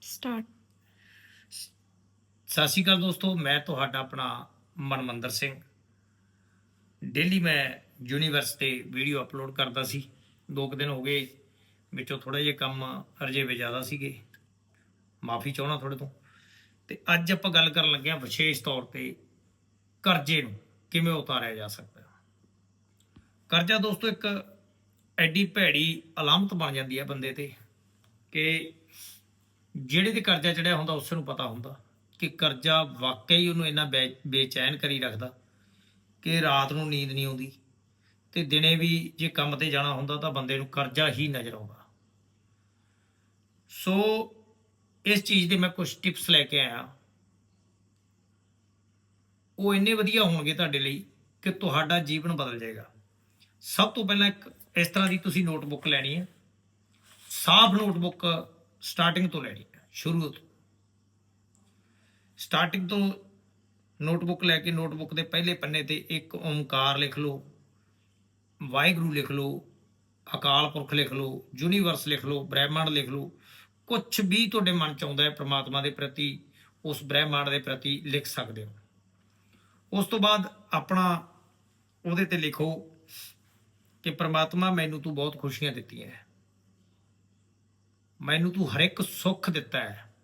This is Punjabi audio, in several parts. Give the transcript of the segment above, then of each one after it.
ਸਟਾਰਟ ਸਤਿ ਸ਼੍ਰੀ ਅਕਾਲ ਦੋਸਤੋ, ਮੈਂ ਤੁਹਾਡਾ ਆਪਣਾ ਮਨਮੰਦਰ ਸਿੰਘ। ਡੇਲੀ ਮੈਂ ਯੂਨੀਵਰਸ ਤੇ ਵੀਡੀਓ ਅਪਲੋਡ ਕਰਦਾ ਸੀ। ਦੋ ਕੁ ਦਿਨ ਹੋ ਗਏ, ਵਿੱਚੋਂ ਥੋੜੇ ਜਿਹੇ ਕੰਮ ਅਰਜੇਵੇ ਜ਼ਿਆਦਾ ਸੀਗੇ। ਮਾਫੀ ਚਾਹਣਾ ਤੁਹਾਡੇ ਤੋਂ। ਤੇ ਅੱਜ ਆਪਾਂ ਗੱਲ ਕਰਨ ਲੱਗੇ ਹਾਂ ਵਿਸ਼ੇਸ਼ ਤੌਰ ਤੇ ਕਰਜ਼ੇ ਨੂੰ ਕਿਵੇਂ ਉਤਾਰਿਆ ਜਾ ਸਕਦਾ ਕਰਜ਼ਾ ਦੋਸਤੋ ਇੱਕ ਐਡੀ ਭੈੜੀ ਅਲਾਮਤ ਬਣ ਜਾਂਦੀ ਹੈ ਬੰਦੇ ਤੇ। ਕਿ ਜਿਹੜੇ ਤੇ ਕਰਜ਼ਾ ਚੜਿਆ ਹੁੰਦਾ, ਉਸ ਨੂੰ ਪਤਾ ਹੁੰਦਾ ਕਿ ਕਰਜ਼ਾ ਵਾਕਈ ਉਹਨੂੰ ਇੰਨਾ ਬੇ- ਬੇਚੈਨ ਕਰੀ ਰੱਖਦਾ ਕਿ ਰਾਤ ਨੂੰ ਨੀਂਦ ਨਹੀਂ ਆਉਂਦੀ ਤੇ ਦਿਨੇ ਵੀ ਜੇ ਕੰਮ ਤੇ ਜਾਣਾ ਹੁੰਦਾ ਤਾਂ ਬੰਦੇ ਨੂੰ ਕਰਜ਼ਾ ਹੀ ਨਜ਼ਰ ਆਉਂਦਾ। ਸੋ ਇਸ ਚੀਜ਼ ਦੇ ਮੈਂ ਕੁਝ ਟਿਪਸ ਲੈ ਕੇ ਆਇਆ। ਉਹ ਇੰਨੇ ਵਧੀਆ ਹੋਣਗੇ ਤੁਹਾਡੇ ਲਈ ਕਿ ਤੁਹਾਡਾ ਜੀਵਨ ਬਦਲ ਜਾਏਗਾ। ਸਭ ਤੋਂ ਪਹਿਲਾਂ ਇੱਕ ਇਸ ਤਰ੍ਹਾਂ ਦੀ ਤੁਸੀਂ ਨੋਟਬੁੱਕ ਲੈਣੀ ਹੈ। ਸਾਫ਼ ਨੋਟਬੁੱਕ ਸਟਾਰਟਿੰਗ ਤੋਂ ਲੈਣੀ ਹੈ, ਸ਼ੁਰੂ ਤੋਂ। ਸਟਾਰਟਿੰਗ ਤੋਂ ਨੋਟਬੁੱਕ ਲੈ ਕੇ ਨੋਟਬੁੱਕ ਦੇ ਪਹਿਲੇ ਪੰਨੇ ਤੇ ਇੱਕ ਓਮਕਾਰ ਲਿਖ ਲਓ, ਵਾਹਿਗੁਰੂ ਲਿਖ ਲਓ, ਅਕਾਲ ਪੁਰਖ ਲਿਖ ਲਓ ਯੂਨੀਵਰਸ ਲਿਖ ਲਓ, ਬ੍ਰਹਿਮੰਡ ਲਿਖ ਲਓ ਕੁਝ ਵੀ ਤੁਹਾਡੇ ਮਨ ਚ ਆਉਂਦਾ ਹੈ ਪ੍ਰਮਾਤਮਾ ਦੇ ਪ੍ਰਤੀ, ਉਸ ਬ੍ਰਹਿਮੰਡ ਦੇ ਪ੍ਰਤੀ ਲਿਖ ਸਕਦੇ ਹੋ। ਉਸ ਤੋਂ ਬਾਅਦ ਆਪਣਾ ਉਹਦੇ ਤੇ ਲਿਖੋ ਕਿ ਪ੍ਰਮਾਤਮਾ ਮੈਨੂੰ ਤੂੰ ਬਹੁਤ ਖੁਸ਼ੀਆਂ ਦਿੱਤੀਆਂ ਹੈ। ਮੈਨੂੰ ਤੂੰ ਹਰ ਇੱਕ ਸੁੱਖ ਦਿੱਤਾ ਹੈ।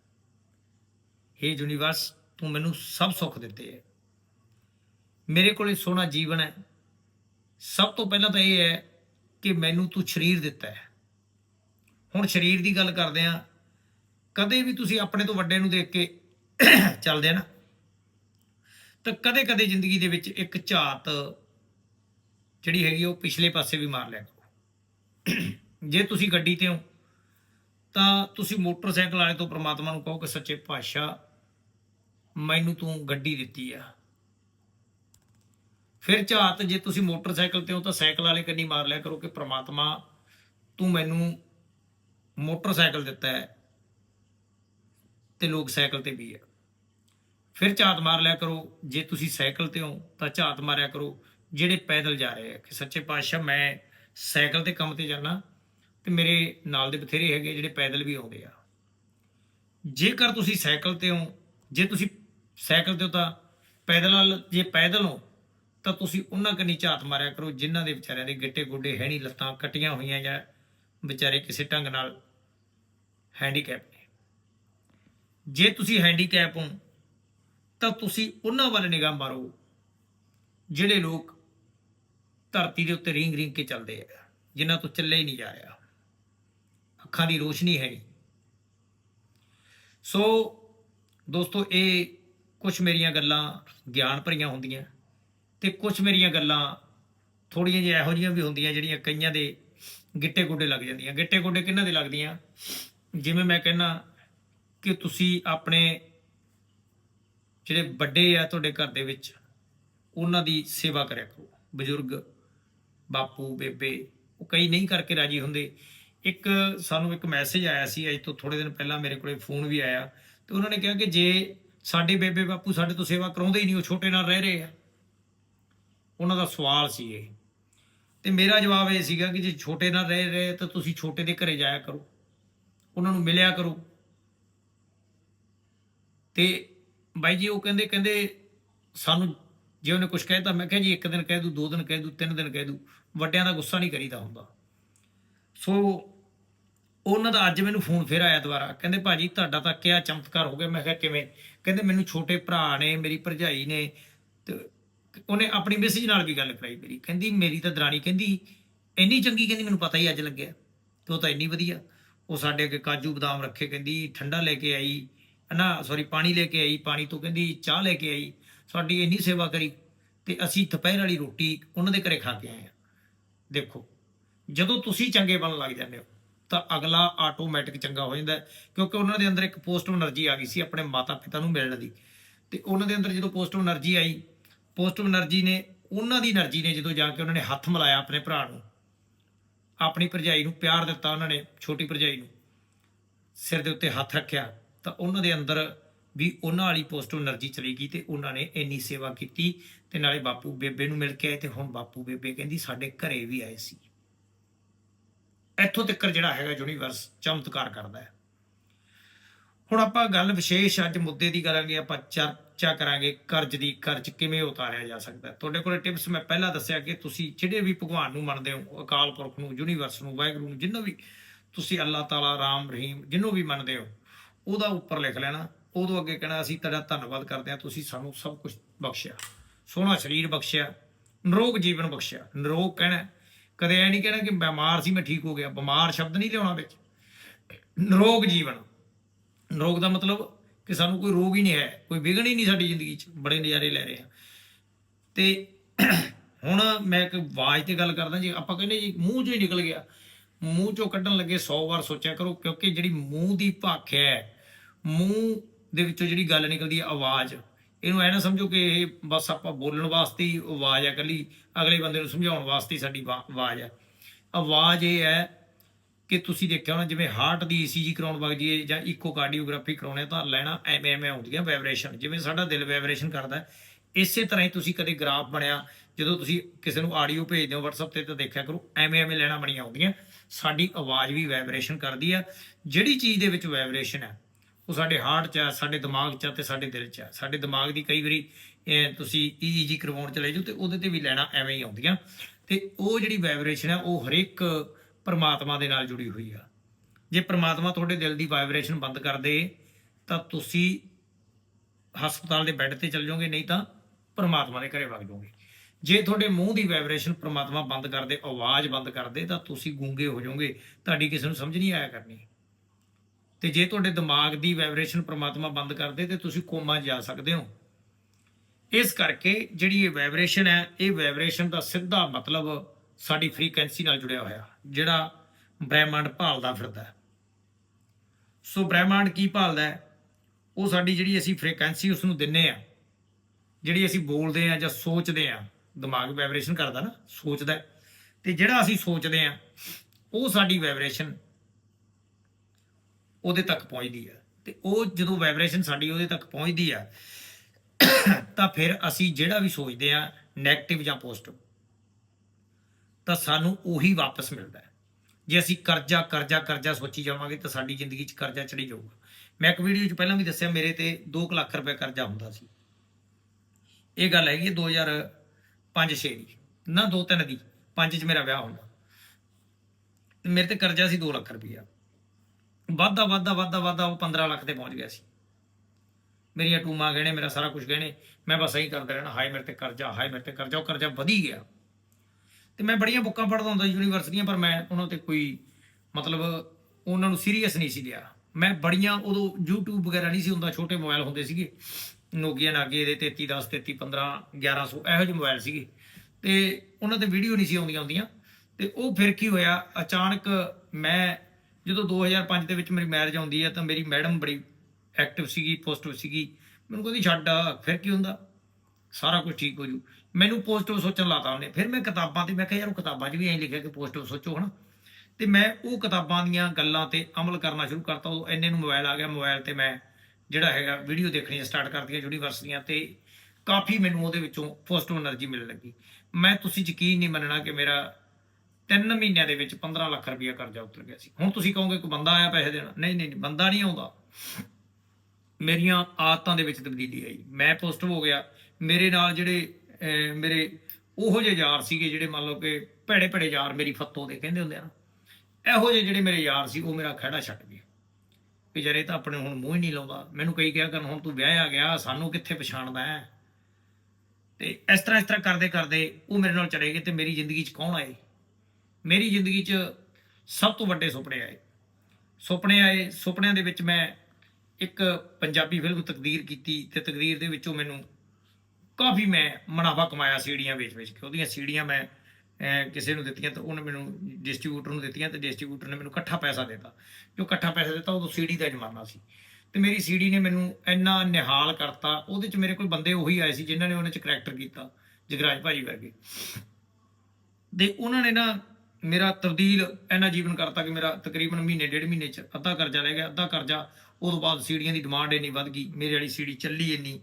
हे ਯੂਨੀਵਰਸ, ਤੂੰ ਮੈਨੂੰ ਸਭ ਸੁੱਖ ਦਿੱਤੇ ਹੈ। ਮੇਰੇ ਕੋਲੇ ਸੋਹਣਾ ਜੀਵਨ ਹੈ। ਸਭ ਤੋਂ ਪਹਿਲਾਂ ਤਾਂ ਇਹ ਹੈ ਕਿ ਮੈਨੂੰ ਤੂੰ ਸਰੀਰ ਦਿੱਤਾ ਹੈ। ਹੁਣ ਸਰੀਰ ਦੀ ਗੱਲ ਕਰਦੇ ਆ ਕਦੇ ਵੀ ਤੁਸੀਂ ਆਪਣੇ ਤੋਂ ਵੱਡੇ ਨੂੰ ਦੇਖ ਕੇ ਚੱਲਦੇ ਆ ਨਾ, ਤਾਂ ਕਦੇ ਕਦੇ ਜ਼ਿੰਦਗੀ ਦੇ ਵਿੱਚ ਇੱਕ ਝਾਤ ਜਿਹੜੀ ਹੈਗੀ ਉਹ ਪਿਛਲੇ ਪਾਸੇ ਵੀ ਮਾਰ ਲਿਆ ਕਰੋ। ਜੇ ਤੁਸੀਂ ਗੱਡੀ ਤੇ ਹੋ ਤਾਂ ਤੁਸੀਂ ਮੋਟਰਸਾਈਕਲ ਵਾਲੇ ਤੋਂ ਪ੍ਰਮਾਤਮਾ ਨੂੰ ਕਹੋ ਕਿ ਸੱਚੇ ਪਾਤਸ਼ਾਹ, ਮੈਨੂੰ ਤੂੰ ਗੱਡੀ ਦਿੱਤੀ ਆ। ਫਿਰ ਝਾਤ, ਜੇ ਤੁਸੀਂ ਮੋਟਰਸਾਈਕਲ ਤੇ ਹੋ ਤਾਂ ਸਾਈਕਲ ਵਾਲੇ ਕੰਨੀ ਮਾਰ ਲਿਆ ਕਰੋ ਕਿ ਪ੍ਰਮਾਤਮਾ, ਤੂੰ ਮੈਨੂੰ ਮੋਟਰਸਾਈਕਲ ਦਿੱਤਾ ਹੈ ਤੇ ਲੋਕ ਸਾਈਕਲ ਤੇ ਵੀ ਆ। ਫਿਰ ਝਾਤ ਮਾਰ ਲਿਆ ਕਰੋ, ਜੇ ਤੁਸੀਂ ਸਾਈਕਲ ਤੇ ਹੋ ਤਾਂ ਝਾਤ ਮਾਰਿਆ ਕਰੋ, ਜਿਹੜੇ ਪੈਦਲ ਜਾ ਰਹੇ ਆ ਕਿ ਸੱਚੇ ਪਾਤਸ਼ਾਹ, ਮੈਂ ਸਾਈਕਲ ਤੇ ਕੰਮ ਤੇ ਜਾਣਾ ਤੇ ਮੇਰੇ ਨਾਲ ਦੇ ਬਥੇਰੇ ਹੈਗੇ ਜਿਹੜੇ ਪੈਦਲ ਵੀ ਆਉਂਦੇ ਆ। ਜੇਕਰ ਤੁਸੀਂ ਸਾਈਕਲ ਤੇ ਹੋ, ਜੇ ਤੁਸੀਂ ਸਾਈਕਲ ਤੇ ਹੋ ਤਾਂ ਪੈਦਲ ਨਾਲ ਜੇ ਪੈਦਲ ਹੋ, ਤਾਂ ਤੁਸੀਂ ਉਹਨਾਂ ਕੰਨੀ ਝਾਤ ਮਾਰਿਆ ਕਰੋ ਜਿਨ੍ਹਾਂ ਦੇ ਵਿਚਾਰਿਆਂ ਦੇ ਗਿੱਟੇ ਗੋਡੇ ਹੈ ਨਹੀਂ, ਲੱਤਾਂ ਕੱਟੀਆਂ ਹੋਈਆਂ ਜਾਂ ਵਿਚਾਰੇ ਕਿਸੇ ਢੰਗ ਨਾਲ ਹੈਂਡੀਕੈਪ ਨੇ। ਜੇ ਤੁਸੀਂ ਹੈਂਡੀਕੈਪ ਹੋ, ਤਾਂ ਤੁਸੀਂ ਉਹਨਾਂ ਵੱਲ ਨਿਗਾਹ ਮਾਰੋ ਜਿਹੜੇ ਲੋਕ ਧਰਤੀ ਦੇ ਉੱਤੇ ਰਿੰਗ ਰਿੰਗ ਕੇ ਚੱਲਦੇ ਆ, ਜਿਨ੍ਹਾਂ ਤੋਂ ਚੱਲੇ ਹੀ ਨਹੀਂ ਜਾ ਰਿਹਾ। ਅੱਖਾਂ ਦੀ ਰੋਸ਼ਨੀ ਹੈਗੀ। ਸੋ ਦੋਸਤੋ, ਇਹ ਕੁਝ ਮੇਰੀਆਂ ਗੱਲਾਂ ਗਿਆਨ ਭਰੀਆਂ ਹੁੰਦੀਆਂ ਤੇ ਕੁਝ ਮੇਰੀਆਂ ਗੱਲਾਂ ਥੋੜੀਆਂ ਜਿਹੀਆਂ ਇਹੋ ਜਿਹੀਆਂ ਵੀ ਹੁੰਦੀਆਂ ਜਿਹੜੀਆਂ ਕਈਆਂ ਦੇ ਗਿੱਟੇ ਗੋਡੇ ਲੱਗ ਜਾਂਦੀਆਂ। ਗਿੱਟੇ ਗੋਡੇ ਕਿਹਨਾਂ ਦੇ ਲੱਗਦੀਆਂ? ਜਿਵੇਂ ਮੈਂ ਕਹਿੰਨਾ ਕਿ ਤੁਸੀਂ ਆਪਣੇ ਜਿਹੜੇ ਵੱਡੇ ਆ ਤੁਹਾਡੇ ਘਰ ਦੇ ਵਿੱਚ, ਉਹਨਾਂ ਦੀ ਸੇਵਾ ਕਰਿਆ ਕਰੋ। ਬਜ਼ੁਰਗ, ਬਾਪੂ, ਬੇਬੇ, ਉਹ ਕਈ ਨਹੀਂ ਕਰਕੇ ਰਾਜੀ ਹੁੰਦੇ। ਇੱਕ ਸਾਨੂੰ ਇੱਕ ਮੈਸੇਜ ਆਇਆ ਸੀ, ਅੱਜ ਤੋਂ ਥੋੜੇ ਦਿਨ ਪਹਿਲਾਂ ਮੇਰੇ ਕੋਲੇ ਫੋਨ ਵੀ ਆਇਆ। ਤੇ ਉਹਨਾਂ ਨੇ ਕਿਹਾ ਕਿ ਜੇ ਸਾਡੇ ਬੇਬੇ ਬਾਪੂ ਸਾਡੇ ਤੋਂ ਸੇਵਾ ਕਰਾਉਂਦੇ ਹੀ ਨਹੀਂ, ਉਹ ਛੋਟੇ ਨਾਲ ਰਹਿ ਰਹੇ ਆ। ਉਹਨਾਂ ਦਾ ਸਵਾਲ ਸੀ ਇਹ। ਤੇ ਮੇਰਾ ਜਵਾਬ ਇਹ ਸੀਗਾ ਕਿ ਜੇ ਛੋਟੇ ਨਾਲ ਰਹਿ ਰਹੇ ਤਾਂ ਤੁਸੀਂ ਛੋਟੇ ਦੇ ਘਰੇ ਜਾਇਆ ਕਰੋ। ਉਹਨਾਂ ਨੂੰ ਮਿਲਿਆ ਕਰੋ। ਤੇ ਬਾਈ ਜੀ ਉਹ ਕਹਿੰਦੇ ਕਹਿੰਦੇ ਸਾਨੂੰ ਜੇ ਉਹਨੇ ਕੁਝ ਕਹਿਤਾ, ਮੈਂ ਕਿਹਾ ਜੀ ਇੱਕ ਦਿਨ ਕਹਿ ਦੂ ਦੋ ਦਿਨ ਕਹਿ ਦੂ ਤਿੰਨ ਦਿਨ ਕਹਿ ਦੂ ਵੱਡਿਆਂ ਦਾ ਗੁੱਸਾ ਨਹੀਂ ਕਰੀਦਾ ਹੁੰਦਾ। ਸੋ ਉਹਨਾਂ ਦਾ ਅੱਜ ਮੈਨੂੰ ਫੋਨ ਫਿਰ ਆਇਆ ਦੁਬਾਰਾ। ਕਹਿੰਦੇ ਭਾਜੀ ਤੁਹਾਡਾ ਤਾਂ ਕਿਆ ਚਮਤਕਾਰ ਹੋ ਗਿਆ। ਮੈਂ ਕਿਹਾ ਕਿਵੇਂ? ਕਹਿੰਦੇ ਮੈਨੂੰ ਛੋਟੇ ਭਰਾ ਨੇ, ਮੇਰੀ ਭਰਜਾਈ ਨੇ ਤੇ ਉਹਨੇ ਆਪਣੀ ਮੈਸੇਜ ਨਾਲ ਵੀ ਗੱਲ ਕਰਾਈ ਮੇਰੀ। ਕਹਿੰਦੀ, ਮੇਰੀ ਤਾਂ ਦਰਾਣੀ ਕਹਿੰਦੀ, ਇੰਨੀ ਚੰਗੀ ਕਹਿੰਦੀ ਮੈਨੂੰ ਪਤਾ ਹੀ ਅੱਜ ਲੱਗਿਆ। ਤੇ ਉਹ ਤਾਂ ਇੰਨੀ ਵਧੀਆ। ਉਹ ਸਾਡੇ ਅੱਗੇ ਕਾਜੂ ਬਦਾਮ ਰੱਖੇ, ਕਹਿੰਦੀ ਠੰਡਾ ਲੈ ਕੇ ਆਈ। ਨਾ ਸੌਰੀ ਪਾਣੀ ਲੈ ਕੇ ਆਈ। ਪਾਣੀ ਤੋਂ ਕਹਿੰਦੀ ਚਾਹ ਲੈ ਕੇ ਆਈ। ਸਾਡੀ ਇੰਨੀ ਸੇਵਾ ਕਰੀ ਤੇ ਅਸੀਂ ਦੁਪਹਿਰ ਵਾਲੀ ਰੋਟੀ ਉਹਨਾਂ ਦੇ ਘਰੇ ਖਾ ਕੇ ਆਏ ਆ ਦੇਖੋ, ਜਦੋਂ ਤੁਸੀਂ ਚੰਗੇ ਬਣਨ ਲੱਗ ਜਾਂਦੇ ਹੋ ਤਾਂ ਅਗਲਾ ਆਟੋਮੈਟਿਕ ਚੰਗਾ ਹੋ ਜਾਂਦਾ ਕਿਉਂਕਿ ਉਹਨਾਂ ਦੇ ਅੰਦਰ ਇੱਕ ਪੋਜ਼ਿਟਿਵ એનર્ਜੀ ਆ ਗਈ ਸੀ ਆਪਣੇ ਮਾਤਾ ਪਿਤਾ ਨੂੰ ਮਿਲਣ ਦੀ। ਤੇ ਉਹਨਾਂ ਦੇ ਅੰਦਰ ਜਦੋਂ ਪੋਜ਼ਿਟਿਵ એનર્ਜੀ ਆਈ ਪੋਜ਼ਿਟਿਵ એનર્ਜੀ ਨੇ ਉਹਨਾਂ ਦੀ એનર્ਜੀ ਨੇ ਜਦੋਂ ਜਾ ਕੇ ਉਹਨਾਂ ਨੇ ਹੱਥ ਮਿਲਾਇਆ ਆਪਣੇ ਭਰਾ ਨੂੰ, ਆਪਣੀ ਭਰਜਾਈ ਨੂੰ ਪਿਆਰ ਦਿੱਤਾ ਉਹਨਾਂ ਨੇ, ਛੋਟੀ ਭਰਜਾਈ ਨੂੰ, ਸਿਰ ਦੇ ਉੱਤੇ ਹੱਥ ਰੱਖਿਆ, ਤਾਂ ਉਹਨਾਂ ਦੇ ਅੰਦਰ ਵੀ ਉਹਨਾਂ ਵਾਲੀ ਪੋਜ਼ਿਟਿਵ એનર્ਜੀ ਚਲੀ ਗਈ ਤੇ ਉਹਨਾਂ ਨੇ ਇੰਨੀ ਸੇਵਾ ਕੀਤੀ ਤੇ ਨਾਲੇ ਬਾਪੂ ਬੇਬੇ ਨੂੰ ਮਿਲ ਕੇ ਆਏ ਤੇ ਹੁਣ ਬਾਪੂ ਬੇਬੇ ਕਹਿੰਦੀ ਸਾਡੇ ਘਰੇ ਵੀ ਆਏ ਸੀ। ਇੱਥੋਂ ਤੱਕ ਜਿਹੜਾ ਹੈਗਾ ਯੂਨੀਵਰਸ ਚਮਤਕਾਰ ਕਰਦਾ ਹੈ। ਹੁਣ ਆਪਾਂ ਗੱਲ ਵਿਸ਼ੇਸ਼ ਅੱਜ ਮੁੱਦੇ ਦੀ ਕਰਾਂਗੇ, ਆਪਾਂ ਚਰਚਾ ਕਰਾਂਗੇ ਕਰਜ਼ ਦੀ, ਕਰਜ਼ ਕਿਵੇਂ ਉਤਾਰਿਆ ਜਾ ਸਕਦਾ ਤੁਹਾਡੇ ਕੋਲੇ ਟਿਪਸ ਮੈਂ ਪਹਿਲਾਂ ਦੱਸਿਆ ਕਿ ਤੁਸੀਂ ਜਿਹੜੇ ਵੀ ਭਗਵਾਨ ਨੂੰ ਮੰਨਦੇ ਹੋ, ਅਕਾਲ ਪੁਰਖ ਨੂੰ ਯੂਨੀਵਰਸ ਨੂੰ, ਵਾਹਿਗੁਰੂ ਨੂੰ, ਜਿੰਨੂੰ ਵੀ ਤੁਸੀਂ ਅੱਲਾਹ ਤਾਲਾ, ਰਾਮ, ਰਹੀਮ ਜਿਹਨੂੰ ਵੀ ਮੰਨਦੇ ਹੋ, ਉਹਦਾ ਉੱਪਰ ਲਿਖ ਲੈਣਾ। ਉਦੋਂ ਅੱਗੇ ਕਹਿਣਾ, ਅਸੀਂ ਤੁਹਾਡਾ ਧੰਨਵਾਦ ਕਰਦੇ ਹਾਂ, ਤੁਸੀਂ ਸਾਨੂੰ ਸਭ ਕੁਝ ਬਖਸ਼ਿਆ। ਸੋਹਣਾ ਸਰੀਰ ਬਖਸ਼ਿਆ, ਨਿਰੋਗ ਜੀਵਨ ਬਖਸ਼ਿਆ। ਨਿਰੋਗ ਕਹਿਣਾ ਕਦੇ ਐ ਨਹੀਂ ਕਹਿਣਾ ਕਿ ਬਿਮਾਰ ਸੀ, ਮੈਂ ਠੀਕ ਹੋ ਗਿਆ। ਬਿਮਾਰ ਸ਼ਬਦ ਨਹੀਂ ਲਿਆਉਣਾ ਵਿੱਚ। ਨਿਰੋਗ ਜੀਵਨ। ਨਿਰੋਗ ਦਾ ਮਤਲਬ ਕਿ ਸਾਨੂੰ ਕੋਈ ਰੋਗ ਹੀ ਨਹੀਂ ਹੈ, ਕੋਈ ਵਿਗੜ ਹੀ ਨਹੀਂ ਸਾਡੀ ਜ਼ਿੰਦਗੀ 'ਚ, ਬੜੇ ਨਜ਼ਾਰੇ ਲੈ ਰਹੇ ਹਾਂ। ਤੇ ਹੁਣ ਮੈਂ ਇੱਕ ਆਵਾਜ਼ ਤੇ ਗੱਲ ਕਰਦਾ, ਜੀ ਆਪਾਂ ਕਹਿੰਦੇ ਜੀ ਮੂੰਹ 'ਚੋਂ ਹੀ ਨਿਕਲ ਗਿਆ। ਮੂੰਹ 'ਚੋਂ ਕੱਢਣ ਲੱਗੇ 100 ਵਾਰ ਸੋਚਿਆ ਕਰੋ, ਕਿਉਂਕਿ ਜਿਹੜੀ ਮੂੰਹ ਦੀ ਭਾਖ ਹੈ, ਮੂੰਹ ਦੇ ਵਿੱਚੋਂ ਜਿਹੜੀ ਗੱਲ ਨਿਕਲਦੀ ਹੈ ਆਵਾਜ਼। ਇਹਨੂੰ ਐ ਨਾ ਸਮਝੋ ਕਿ ਇਹ ਬਸ ਆਪਾਂ ਬੋਲਣ ਵਾਸਤੇ ਹੀ ਆਵਾਜ਼ ਆ ਕੱਲੀ ਅਗਲੇ ਬੰਦੇ ਨੂੰ ਸਮਝਾਉਣ ਵਾਸਤੇ ਹੀ ਸਾਡੀ ਵਾ- ਆਵਾਜ਼ ਹੈ ਆਵਾਜ਼ ਇਹ ਹੈ ਕਿ ਤੁਸੀਂ ਦੇਖਿਆ ਹੋਣਾ, ਜਿਵੇਂ ਹਾਰਟ ਦੀ ਈਸੀਜੀ ਕਰਾਉਣ ਵਗ ਜੀਏ ਜਾਂ ਇਕੋਕਾਰਡੀਓਗ੍ਰਾਫੀ ਕਰਾਉਣੇ ਤਾਂ ਲੈਣਾ ਐਵੇਂ ਐਵੇਂ ਆਉਂਦੀਆਂ ਵਾਈਬ੍ਰੇਸ਼ਨ ਜਿਵੇਂ ਸਾਡਾ ਦਿਲ ਵਾਈਬ੍ਰੇਸ਼ਨ ਕਰਦਾ ਇਸੇ ਤਰ੍ਹਾਂ ਹੀ ਤੁਸੀਂ ਕਦੇ ਗ੍ਰਾਫ ਬਣਿਆ, ਜਦੋਂ ਤੁਸੀਂ ਕਿਸੇ ਨੂੰ ਆਡੀਓ ਭੇਜਦੇ ਹੋ WhatsApp ਤੇ ਤਾਂ ਦੇਖਿਆ ਕਰੋ, ਐਵੇਂ ਐਵੇਂ ਲੈਣਾ ਬਣੀਆਂ ਆਉਂਦੀਆਂ। ਸਾਡੀ ਆਵਾਜ਼ ਵੀ ਵਾਈਬ੍ਰੇਸ਼ਨ ਕਰਦੀ ਆ। ਜਿਹੜੀ ਚੀਜ਼ ਦੇ ਵਿੱਚ ਵਾਈਬ੍ਰੇਸ਼ਨ ਹੈ ਉਹ ਸਾਡੇ ਹਾਰਟ 'ਚ ਆ, ਸਾਡੇ ਦਿਮਾਗ 'ਚ ਆ ਤੇ ਸਾਡੇ ਦਿਲ 'ਚ ਆ। ਸਾਡੇ ਦਿਮਾਗ ਦੀ ਕਈ ਵਾਰੀ, ਇਹ ਤੁਸੀਂ ਈਈਜੀ ਕਰਵਾਉਣ ਚਲੇ ਜਾਓ ਤੇ ਉਹਦੇ ਤੇ ਵੀ ਲੈਣਾ ਐਵੇਂ ਹੀ ਆਉਂਦੀਆਂ। ਤੇ ਉਹ ਜਿਹੜੀ ਵਾਈਬ੍ਰੇਸ਼ਨ ਆ, ਉਹ ਹਰੇਕ ਪਰਮਾਤਮਾ ਦੇ ਨਾਲ ਜੁੜੀ ਹੋਈ ਆ। ਜੇ ਪਰਮਾਤਮਾ ਤੁਹਾਡੇ ਦਿਲ ਦੀ ਵਾਈਬ੍ਰੇਸ਼ਨ ਬੰਦ ਕਰ ਦੇ, ਤਾਂ ਤੁਸੀਂ ਹਸਪਤਾਲ ਦੇ ਬੈੱਡ ਤੇ ਚਲ ਜਾਓਗੇ, ਨਹੀਂ ਤਾਂ ਪਰਮਾਤਮਾ ਦੇ ਘਰੇ ਵਗ ਜਾਓਗੇ। ਜੇ ਤੁਹਾਡੇ ਮੂੰਹ ਦੀ ਵਾਈਬ੍ਰੇਸ਼ਨ ਪਰਮਾਤਮਾ ਬੰਦ ਕਰ ਦੇ, ਆਵਾਜ਼ ਬੰਦ ਕਰ ਦੇ, ਤਾਂ ਤੁਸੀਂ ਗੂੰਗੇ ਹੋ ਜਾਓਗੇ। ਤੁਹਾਡੀ ਕਿਸੇ ਨੂੰ ਸਮਝ ਨਹੀਂ ਆਇਆ ਕਰਨੀ। ਤੇ ਜੇ ਤੁਹਾਡੇ ਦਿਮਾਗ ਦੀ ਵਾਈਬ੍ਰੇਸ਼ਨ ਪ੍ਰਮਾਤਮਾ ਬੰਦ ਕਰ ਦੇ, ਤੇ ਤੁਸੀਂ ਕੋਮਾ 'ਚ ਜਾ ਸਕਦੇ ਹੋ। ਇਸ ਕਰਕੇ ਜਿਹੜੀ ਇਹ ਵਾਈਬ੍ਰੇਸ਼ਨ ਹੈ, ਇਹ ਵਾਈਬ੍ਰੇਸ਼ਨ ਦਾ ਸਿੱਧਾ ਮਤਲਬ ਸਾਡੀ ਫ੍ਰੀਕੁਐਂਸੀ ਨਾਲ ਜੁੜਿਆ ਹੋਇਆ, ਜਿਹੜਾ ਬ੍ਰਹਿਮੰਡ ਭਾਲਦਾ ਫਿਰਦਾ ਹੈ। ਸੋ ਬ੍ਰਹਿਮੰਡ ਕੀ ਭਾਲਦਾ ਹੈ? ਉਹ ਸਾਡੀ ਜਿਹੜੀ ਅਸੀਂ ਫ੍ਰੀਕੁਐਂਸੀ ਉਸ ਨੂੰ ਦਿੰਨੇ ਆ, ਜਿਹੜੀ ਅਸੀਂ ਬੋਲਦੇ ਆ ਜਾਂ ਸੋਚਦੇ ਆ, ਦਿਮਾਗ ਵਾਈਬ੍ਰੇਸ਼ਨ ਕਰਦਾ ਨਾ, ਸੋਚਦਾ ਹੈ। ਤੇ ਜਿਹੜਾ ਅਸੀਂ ਸੋਚਦੇ ਆ, ਉਹ ਸਾਡੀ ਵਾਈਬ੍ਰੇਸ਼ਨ ਉਹਦੇ ਤੱਕ ਪਹੁੰਚਦੀ ਆ ਤੇ ਉਹ ਜਦੋਂ ਵਾਈਬ੍ਰੇਸ਼ਨ ਸਾਡੀ ਉਹਦੇ ਤੱਕ ਪਹੁੰਚਦੀ ਆ ਤਾਂ ਫਿਰ ਅਸੀਂ ਜਿਹੜਾ ਵੀ ਸੋਚਦੇ ਆ 네ਗੇਟਿਵ ਜਾਂ ਪੋਜ਼ਿਟਿਵ ਤਾਂ ਸਾਨੂੰ ਉਹੀ ਵਾਪਸ ਮਿਲਦਾ ਹੈ। ਜੇ ਅਸੀਂ ਕਰਜ਼ਾ ਕਰਜ਼ਾ ਕਰਜ਼ਾ ਸੋਚੀ ਜਾਵਾਂਗੇ ਤਾਂ ਸਾਡੀ ਜ਼ਿੰਦਗੀ 'ਚ ਕਰਜ਼ਾ ਚੜੀ ਜਾਊਗਾ। ਮੈਂ ਇੱਕ ਵੀਡੀਓ 'ਚ ਪਹਿਲਾਂ ਵੀ ਦੱਸਿਆ, ਮੇਰੇ ਤੇ 2 ਲੱਖ ਰੁਪਏ ਕਰਜ਼ਾ ਹੁੰਦਾ ਸੀ। ਇਹ ਗੱਲ ਹੈਗੀ ਹੈ 2005-6 ਦੀ। ਨਾ 2-3 ਦੀ 5 'ਚ ਮੇਰਾ ਵਿਆਹ ਹੁੰਦਾ। ਮੇਰੇ ਤੇ ਕਰਜ਼ਾ ਸੀ 2 ਲੱਖ ਰੁਪਈਆ ਵਾਧਾ ਵਾਧਾ ਵਾਧਾ ਵਾਧਾ ਉਹ 15 ਲੱਖ ਤੇ ਪਹੁੰਚ ਗਿਆ ਸੀ। ਮੇਰੀਆਂ ਟੂਮਾਂ ਗਹਿਣੇ, ਮੇਰਾ ਸਾਰਾ ਕੁਝ ਗਹਿਣੇ, ਮੈਂ ਬਸ ਇਹੀ ਕਰਦਾ ਰਹਿਣਾ, ਹਾਏ ਮੇਰੇ ਤੇ ਕਰਜ਼ਾ, ਹਾਏ ਮੇਰੇ ਤੇ ਕਰਜ਼ਾ, ਉਹ ਕਰਜ਼ਾ ਵਧੀ ਗਿਆ। ਤੇ ਮੈਂ ਬੜੀਆਂ ਬੁੱਕਾਂ ਪੜ੍ਹਦਾ ਹੁੰਦਾ ਸੀ ਯੂਨੀਵਰਸਿਟੀਆਂ, ਪਰ ਮੈਂ ਉਹਨਾਂ ਤੇ ਕੋਈ ਮਤਲਬ ਉਹਨਾਂ ਨੂੰ ਸੀਰੀਅਸ ਨਹੀਂ ਸੀ ਲਿਆ। ਮੈਂ ਬੜੀਆਂ ਉਦੋਂ YouTube ਵਗੈਰਾ ਨਹੀਂ ਸੀ ਹੁੰਦਾ, ਛੋਟੇ ਮੋਬਾਈਲ ਹੁੰਦੇ ਸੀਗੇ। ਨੋਕੀਆ ਨਾਗੇ ਦੇ 3310 3315 1100 ਇਹੋ ਜਿਹੇ ਮੋਬਾਈਲ ਸੀਗੇ। ਤੇ ਉਹਨਾਂ ਤੇ ਵੀਡੀਓ ਨਹੀਂ ਸੀ ਆਉਂਦੀਆਂ ਹੁੰਦੀਆਂ ਤੇ ਉਹ ਫਿਰ ਕੀ ਹੋਇਆ, ਅਚਾਨਕ ਮੈਂ ਜਦੋਂ 2005 ਦੇ ਵਿੱਚ ਮੇਰੀ ਮੈਰਿਜ ਆਉਂਦੀ ਹੈ ਤਾਂ ਮੇਰੀ ਮੈਡਮ ਬੜੀ ਐਕਟਿਵ ਸੀਗੀ ਪੋਜ਼ਿਟਿਵ ਸੀਗੀ। ਮੈਨੂੰ ਕਹਿੰਦੀ, ਛੱਡ ਫਿਰ ਕੀ ਹੁੰਦਾ? ਸਾਰਾ ਕੁਝ ਠੀਕ ਹੋ ਜੂ। ਮੈਨੂੰ ਪੋਜ਼ਿਟਿਵ ਸੋਚਣ ਲਾਤਾ ਉਹਨੇ। ਫਿਰ ਮੈਂ ਕਿਤਾਬਾਂ ਤੇ, ਮੈਂ ਕਿਹਾ, ਯਾਰ, ਉਹ ਕਿਤਾਬਾਂ 'ਚ ਵੀ ਐਂ ਲਿਖਿਆ ਕਿ ਪੋਜ਼ਿਟਿਵ ਸੋਚੋ, ਹਨਾ? ਤੇ ਮੈਂ ਉਹ ਕਿਤਾਬਾਂ ਦੀਆਂ ਗੱਲਾਂ ਤੇ ਅਮਲ ਕਰਨਾ ਸ਼ੁਰੂ ਕਰਤਾ। ਉਹ ਐਨੇ ਨੂੰ ਮੋਬਾਈਲ ਆ ਗਿਆ। ਮੋਬਾਈਲ ਤੇ ਮੈਂ ਜਿਹੜਾ ਹੈਗਾ ਵੀਡੀਓ ਦੇਖਣੀ ਸਟਾਰਟ ਕਰਤੀਆਂ ਯੂਨੀਵਰਸਿਟੀਆਂ ਤੇ ਕਾਫੀ ਮੈਨੂੰ ਉਹਦੇ ਵਿੱਚੋਂ ਪੋਜ਼ਿਟਿਵ ਐਨਰਜੀ ਮਿਲਣ ਲੱਗੀ। ਮੈਂ, ਤੁਸੀਂ ਯਕੀਨ ਨਹੀਂ ਮੰਨਣਾ ਕਿ ਮੇਰਾ 3 ਮਹੀਨਿਆਂ ਦੇ ਵਿੱਚ 15 ਲੱਖ ਰੁਪਇਆ ਕਰਜ਼ਾ ਉਤਰ ਗਿਆ ਸੀ। ਹੁਣ ਤੁਸੀਂ ਕਹੋਗੇ ਕੋਈ ਬੰਦਾ ਆਇਆ ਪੈਸੇ ਦੇਣ? ਨਹੀਂ ਨਹੀਂ ਬੰਦਾ ਨਹੀਂ ਆਉਂਦਾ। ਮੇਰੀਆਂ ਆਦਤਾਂ ਦੇ ਵਿੱਚ ਤਬਦੀਲੀ ਆਈ। ਮੈਂ ਪੋਜ਼ਿਟਿਵ ਹੋ ਗਿਆ। ਮੇਰੇ ਨਾਲ ਜਿਹੜੇ ਅਹ, ਮੇਰੇ ਉਹੋ ਜਿਹੇ ਯਾਰ ਸੀਗੇ ਜਿਹੜੇ ਮੰਨ ਲਓ ਕਿ ਭੈੜੇ ਭੈੜੇ ਯਾਰ ਮੇਰੀ ਫੱਤੋ ਦੇ ਕਹਿੰਦੇ ਹੁੰਦੇ ਆ ਨਾ। ਇਹੋ ਜਿਹੇ ਜਿਹੜੇ ਮੇਰੇ ਯਾਰ ਸੀ ਉਹ ਮੇਰਾ ਖਹਿੜਾ ਛੱਡ ਗਏ। ਵੀ ਜਰੇ ਤਾਂ ਆਪਣੇ ਹੁਣ ਮੂੰਹ ਹੀ ਨਹੀਂ ਲਾਉਂਦਾ। ਮੈਨੂੰ ਕਈ ਕਿਹਾ ਕਰਨ ਹੁਣ ਤੂੰ ਵਿਆਹ ਆ ਗਿਆ ਸਾਨੂੰ ਕਿੱਥੇ ਪਛਾਣਦਾ ਹੈ? ਤੇ ਇਸ ਤਰ੍ਹਾਂ ਇਸ ਤਰ੍ਹਾਂ ਕਰਦੇ ਕਰਦੇ ਉਹ ਮੇਰੇ ਨਾਲ ਚਲੇ ਗਏ ਤੇ ਮੇਰੀ ਜ਼ਿੰਦਗੀ 'ਚ ਕੌਣ ਆਏ? ਮੇਰੀ ਜ਼ਿੰਦਗੀ 'ਚ ਸਭ ਤੋਂ ਵੱਡੇ ਸੁਪਨੇ ਆਏ। ਸੁਪਨੇ ਆਏ, ਸੁਪਨਿਆਂ ਦੇ ਵਿੱਚ ਮੈਂ ਇੱਕ ਪੰਜਾਬੀ ਫਿਲਮ ਤਕਦੀਰ ਕੀਤੀ ਤੇ ਤਕਦੀਰ ਦੇ ਵਿੱਚੋਂ ਮੈਨੂੰ ਕਾਫੀ ਮੈਂ ਮੁਨਾਫਾ ਕਮਾਇਆ ਸੀੜੀਆਂ ਵੇਚ-ਵੇਚ ਕੇ। ਉਹਦੀਆਂ ਸੀੜੀਆਂ ਮੈਂ ਕਿਸੇ ਨੂੰ ਦਿੱਤੀਆਂ ਤਾਂ ਉਹਨੇ ਮੈਨੂੰ ਡਿਸਟ੍ਰੀਬਿਊਟਰ ਨੂੰ ਦਿੱਤੀਆਂ ਤੇ ਡਿਸਟ੍ਰੀਬਿਊਟਰ ਨੇ ਮੈਨੂੰ ਇਕੱਠਾ ਪੈਸਾ ਦਿੱਤਾ। ਜੋ ਇਕੱਠਾ ਪੈਸਾ ਦਿੱਤਾ, ਉਦੋਂ ਸੀੜੀ ਦਾ ਜ਼ਮਾਨਾ ਸੀ। ਤੇ ਮੇਰੀ ਸੀੜੀ ਨੇ ਮੈਨੂੰ ਇੰਨਾ ਨਿਹਾਲ ਕਰਤਾ, ਉਹਦੇ ਚ ਮੇਰੇ ਕੋਲ ਬੰਦੇ ਉਹੀ ਆਏ ਸੀ ਜਿਨ੍ਹਾਂ ਨੇ ਉਹਨੇ ਚ ਕਰੈਕਟਰ ਕੀਤਾ, ਜਗਰਾਜ ਭਾਜੀ ਵਰਗੇ। ਦੇ ਉਹਨਾਂ ਨੇ ਨਾ ਮੇਰਾ ਤਬਦੀਲ ਇੰਨਾ ਜੀਵਨ ਕਰਤਾ ਕਿ ਮੇਰਾ ਤਕਰੀਬਨ ਮਹੀਨੇ, ਡੇਢ ਮਹੀਨੇ ਚ ਅੱਧਾ ਕਰਜ਼ਾ ਰਹਿ ਗਿਆ, ਅੱਧਾ ਕਰਜ਼ਾ ਉਦੋਂ ਬਾਅਦ ਸੀੜੀਆਂ ਦੀ ਡਿਮਾਂਡ ਇੰਨੀ ਵੱਧ ਗਈ, ਮੇਰੇ ਵਾਲੀ ਸੀੜੀ ਚੱਲੀ ਇੰਨੀ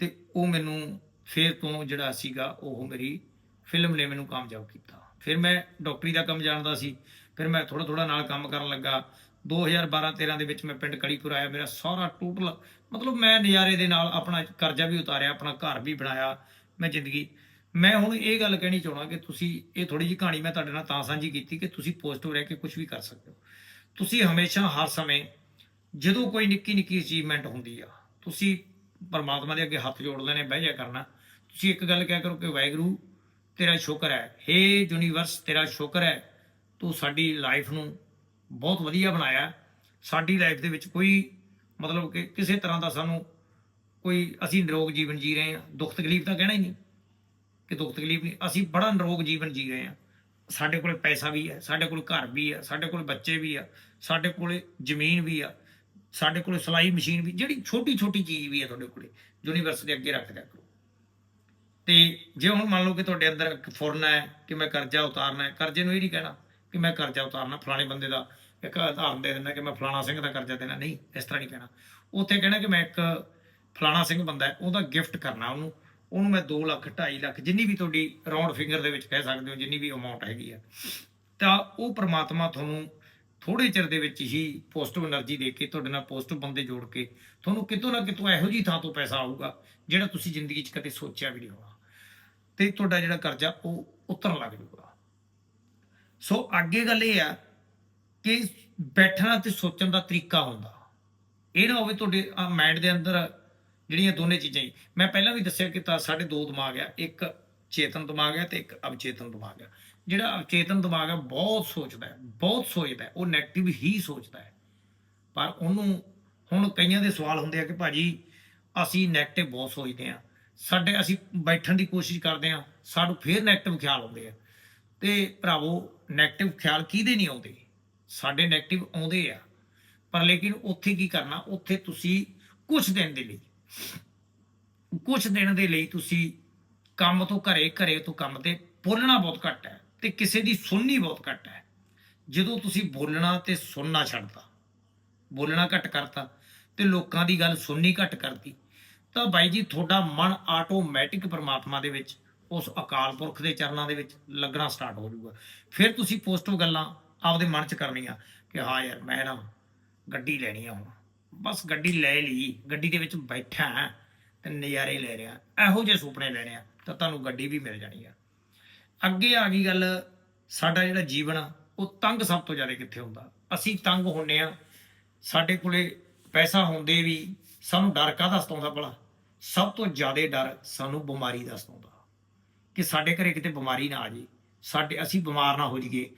ਤੇ ਉਹ ਮੈਨੂੰ ਫੇਰ ਤੋਂ ਜਿਹੜਾ ਸੀਗਾ ਉਹ ਮੇਰੀ ਫਿਲਮ ਨੇ ਮੈਨੂੰ ਕਾਮਯਾਬ ਕੀਤਾ। ਫਿਰ ਮੈਂ ਡਾਕਟਰੀ ਦਾ ਕੰਮ ਜਾਣਦਾ ਸੀ, ਫਿਰ ਮੈਂ ਥੋੜਾ ਥੋੜਾ ਨਾਲ ਕੰਮ ਕਰਨ ਲੱਗਾ। 2012-13 ਦੇ ਵਿੱਚ ਮੈਂ ਪਿੰਡ ਕੜੀਪੁਰ ਆਇਆ, ਮੇਰਾ ਸਾਰਾ ਟੋਟਲ ਮਤਲਬ ਮੈਂ ਨਜ਼ਾਰੇ ਦੇ ਨਾਲ ਆਪਣਾ ਕਰਜ਼ਾ ਵੀ ਉਤਾਰਿਆ, ਆਪਣਾ ਘਰ ਵੀ ਬਣਾਇਆ, ਮੈਂ ਜ਼ਿੰਦਗੀ ਮੈਂ ਹੁਣ ਇਹ ਗੱਲ ਕਹਿਣੀ ਚਾਹਣਾ ਕਿ ਤੁਸੀਂ ਇਹ ਥੋੜੀ ਜਿਹੀ ਕਹਾਣੀ ਮੈਂ ਤੁਹਾਡੇ ਨਾਲ ਤਾਂ ਸਾਂਝੀ ਕੀਤੀ ਕਿ ਤੁਸੀਂ ਪੋਜ਼ਿਟਿਵ ਰਹਿ ਕੇ ਕੁਝ ਵੀ ਕਰ ਸਕਦੇ ਹੋ। ਤੁਸੀਂ ਹਮੇਸ਼ਾ ਹਰ ਸਮੇਂ ਜਦੋਂ ਕੋਈ ਨਿੱਕੀ ਨਿੱਕੀ ਅਚੀਵਮੈਂਟ ਹੁੰਦੀ ਆ, ਤੁਸੀਂ ਪਰਮਾਤਮਾ ਦੇ ਅੱਗੇ ਹੱਥ ਜੋੜ ਲੈਣੇ, ਬਹਿ ਜਾ ਕਰਨਾ। ਤੁਸੀਂ ਇੱਕ ਗੱਲ ਕਹਿ ਕਰੋ ਕਿ ਵਾਹਿਗੁਰੂ, ਤੇਰਾ ਸ਼ੁਕਰ ਹੈ, ਹੇ ਯੂਨੀਵਰਸ ਤੇਰਾ ਸ਼ੁਕਰ ਹੈ, ਤੂੰ ਸਾਡੀ ਲਾਈਫ ਨੂੰ ਬਹੁਤ ਵਧੀਆ ਬਣਾਇਆ। ਸਾਡੀ ਲਾਈਫ ਦੇ ਵਿੱਚ ਕੋਈ ਮਤਲਬ ਕਿ ਕਿਸੇ ਤਰ੍ਹਾਂ ਦਾ ਸਾਨੂੰ ਕੋਈ ਅਸੀਂ ਨਿਰੋਗ ਜੀਵਨ ਜੀ ਰਹੇ ਹਾਂ, ਦੁੱਖ ਤਕਲੀਫ ਤਾਂ ਕਹਿਣਾ ਹੀ ਨਹੀਂ। ਕਿ ਦੁੱਖ ਤਕਲੀਫ ਨਹੀਂ। ਅਸੀਂ ਬੜਾ ਨਿਰੋਗ ਜੀਵਨ ਜੀ ਰਹੇ ਹਾਂ। ਸਾਡੇ ਕੋਲ ਪੈਸਾ ਵੀ ਹੈ, ਸਾਡੇ ਕੋਲ ਘਰ ਵੀ ਹੈ, ਸਾਡੇ ਕੋਲ ਬੱਚੇ ਵੀ ਆ, ਸਾਡੇ ਕੋਲ ਜ਼ਮੀਨ ਵੀ ਆ, ਸਾਡੇ ਕੋਲ ਸਲਾਈ ਮਸ਼ੀਨ ਵੀ, ਜਿਹੜੀ ਛੋਟੀ ਛੋਟੀ ਚੀਜ਼ ਵੀ ਹੈ ਤੁਹਾਡੇ ਕੋਲੇ, ਯੂਨੀਵਰਸ ਦੇ ਅੱਗੇ ਰੱਖ ਦਿਆ ਕਰੋ। ਤੇ ਜੇ ਹੁਣ ਮੰਨ ਲਓ ਕਿ ਤੁਹਾਡੇ ਅੰਦਰ ਇੱਕ ਫੁਰਨਾ ਹੈ ਕਿ ਮੈਂ ਕਰਜ਼ਾ ਉਤਾਰਨਾ ਹੈ, ਕਰਜ਼ੇ ਨੂੰ ਇਹ ਨਹੀਂ ਕਹਿਣਾ ਕਿ ਮੈਂ ਕਰਜ਼ਾ ਉਤਾਰਨਾ, ਫਲਾਣੇ ਬੰਦੇ ਦਾ ਇੱਕ ਉਦਾਹਰਨ ਦੇ ਦਿੰਦਾ ਕਿ ਮੈਂ ਫਲਾਣਾ ਸਿੰਘ ਦਾ ਕਰਜ਼ਾ ਦੇਣਾ। ਨਹੀਂ, ਇਸ ਤਰ੍ਹਾਂ ਨਹੀਂ ਕਹਿਣਾ। ਉੱਥੇ ਕਹਿਣਾ ਕਿ ਮੈਂ ਇੱਕ ਫਲਾਣਾ ਸਿੰਘ ਬੰਦਾ ਹੈ, ਉਹਦਾ ਗਿਫਟ ਕਰਨਾ ਉਹਨੂੰ। ਉਹਨੂੰ ਮੈਂ 2 ਲੱਖ 2.5 ਲੱਖ, ਜਿੰਨੀ ਵੀ ਤੁਹਾਡੀ ਰਾਉਂਡ ਫਿੰਗਰ ਦੇ ਵਿੱਚ ਕਹਿ ਸਕਦੇ ਹੋ, ਜਿੰਨੀ ਵੀ ਅਮਾਉਂਟ ਹੈਗੀ ਆ, ਤਾਂ ਉਹ ਪਰਮਾਤਮਾ ਤੁਹਾਨੂੰ ਥੋੜੇ ਚਿਰ ਦੇ ਵਿੱਚ ਹੀ ਪੋਜ਼ਿਟਿਵ એનર્ਜੀ ਦੇ ਕੇ, ਤੁਹਾਡੇ ਨਾਲ ਪੋਜ਼ਿਟਿਵ ਬੰਦੇ ਜੋੜ ਕੇ, ਤੁਹਾਨੂੰ ਕਿਤੋਂ ਨਾ ਕਿਤੋਂ ਇਹੋ ਜੀ ਥਾਂ ਤੋਂ ਪੈਸਾ ਆਊਗਾ, ਜਿਹੜਾ ਤੁਸੀਂ ਜ਼ਿੰਦਗੀ 'ਚ ਕਦੇ ਸੋਚਿਆ ਵੀ ਨਹੀਂ ਹੋਣਾ। ਤੇ ਤੁਹਾਡਾ ਜਿਹੜਾ ਕਰਜ਼ਾ, ਉਹ ਉਤਰਨ ਲੱਗ ਜਾਊਗਾ। ਸੋ ਅੱਗੇ ਗੱਲ ਇਹ ਆ ਕਿ ਬੈਠਣਾ ਤੇ ਸੋਚਣ ਦਾ ਤਰੀਕਾ ਹੁੰਦਾ। ਇਹ ਨਾ ਹੋਵੇ ਤੁਹਾਡੇ ਮਾਈਂਡ ਦੇ ਅੰਦਰ ਜਿਹੜੀਆਂ ਦੋਨੇ ਚੀਜ਼ਾਂ ਹੀ। ਮੈਂ ਪਹਿਲਾਂ ਵੀ ਦੱਸਿਆ ਕਿ ਤਾਂ ਸਾਡੇ ਦੋ ਦਿਮਾਗ ਆ, ਇੱਕ ਚੇਤਨ ਦਿਮਾਗ ਆ ਤੇ ਇੱਕ ਅਵਚੇਤਨ ਦਿਮਾਗ ਆ। ਜਿਹੜਾ ਅਵਚੇਤਨ ਦਿਮਾਗ ਆ, ਬਹੁਤ ਸੋਚਦਾ ਹੈ, ਬਹੁਤ ਸੋਚਦਾ ਉਹ 네ਗੇਟਿਵ ਹੀ ਸੋਚਦਾ ਹੈ। ਪਰ ਉਹਨੂੰ ਹੁਣ ਕਈਆਂ ਦੇ ਸਵਾਲ ਹੁੰਦੇ ਆ ਕਿ ਭਾਜੀ ਅਸੀਂ 네ਗੇਟਿਵ ਬਹੁਤ ਸੋਚਦੇ ਆ ਸਾਡੇ ਅਸੀਂ ਬੈਠਣ ਦੀ ਕੋਸ਼ਿਸ਼ ਕਰਦੇ ਆ ਸਾਨੂੰ ਫੇਰ 네ਗੇਟਿਵ ਖਿਆਲ ਆਉਂਦੇ ਆ। ਤੇ ਭਰਾਵੋ 네ਗੇਟਿਵ ਖਿਆਲ ਕਿਹਦੇ ਨਹੀਂ ਆਉਂਦੇ? ਸਾਡੇ 네ਗੇਟਿਵ ਆਉਂਦੇ ਆ। ਪਰ ਲੇਕਿਨ ਉੱਥੇ ਕੀ ਕਰਨਾ, ਉੱਥੇ ਤੁਸੀਂ ਕੁਝ ਦਿਨ ਦੇ ਲਈ ਕੁਝ ਦਿਨ ਦੇ ਲਈ ਤੁਸੀਂ ਕੰਮ ਤੋਂ ਘਰੇ ਘਰੇ ਤੋਂ ਕੰਮ ਤੇ ਬੋਲਣਾ ਬਹੁਤ ਘੱਟ ਹੈ ਤੇ ਕਿਸੇ ਦੀ ਸੁਣਨੀ ਬਹੁਤ ਘੱਟ ਹੈ। ਜਦੋਂ ਤੁਸੀਂ ਬੋਲਣਾ ਤੇ ਸੁਣਨਾ ਛੱਡਤਾ, ਬੋਲਣਾ ਘੱਟ ਕਰਤਾ ਤੇ ਲੋਕਾਂ ਦੀ ਗੱਲ ਸੁਣਨੀ ਘੱਟ ਕਰਤੀ, ਤਾਂ ਬਾਈ ਜੀ ਤੁਹਾਡਾ ਮਨ ਆਟੋਮੈਟਿਕ ਪਰਮਾਤਮਾ ਦੇ ਵਿੱਚ, ਉਸ ਅਕਾਲ ਪੁਰਖ ਦੇ ਚਰਨਾਂ ਦੇ ਵਿੱਚ ਲੱਗਣਾ ਸਟਾਰਟ ਹੋ ਜਾਊਗਾ। ਫਿਰ ਤੁਸੀਂ ਪੋਜ਼ਿਟਿਵ ਗੱਲਾਂ ਆਪਦੇ ਮਨ 'ਚ ਕਰਨੀਆਂ ਕਿ ਹਾਂ ਯਾਰ ਮੈਂ ਨਾ ਗੱਡੀ ਲੈਣੀ ਆ ਹੁਣ। ਬਸ ਗੱਡੀ ਲੈ ਲਈ, ਗੱਡੀ ਦੇ ਵਿੱਚ ਬੈਠਾ ਹਾਂ ਤੇ ਨਜ਼ਾਰੇ ਲੈ ਰਿਹਾ। ਇਹੋ ਜਿਹੇ ਸੁਪਨੇ ਲੈਣੇ ਆ ਤਾਂ ਤੁਹਾਨੂੰ ਗੱਡੀ ਵੀ ਮਿਲ ਜਾਣੀ ਆ। ਅੱਗੇ ਆ ਗਈ ਗੱਲ, ਸਾਡਾ ਜਿਹੜਾ ਜੀਵਨ ਆ, ਉਹ ਤੰਗ ਸਭ ਤੋਂ ਜ਼ਿਆਦਾ ਕਿੱਥੇ ਹੁੰਦਾ? ਅਸੀਂ ਤੰਗ ਹੁੰਨੇ ਆ, ਸਾਡੇ ਕੋਲੇ ਪੈਸਾ ਹੁੰਦੇ ਵੀ ਸਾਨੂੰ ਡਰ ਕਾਹਦਾ ਸਤਾਉਂਦਾ ਭਲਾ? ਸਭ ਤੋਂ ਜ਼ਿਆਦਾ ਡਰ ਸਾਨੂੰ ਬਿਮਾਰੀ ਦਾ ਸਤਾਉਂਦਾ। ਕਿ ਸਾਡੇ ਘਰੇ ਕਿਤੇ ਬਿਮਾਰੀ ਨਾ ਆ ਜੇ ਸਾਡੇ ਅਸੀਂ ਬਿਮਾਰ ਨਾ ਹੋ ਜਾਈਏ।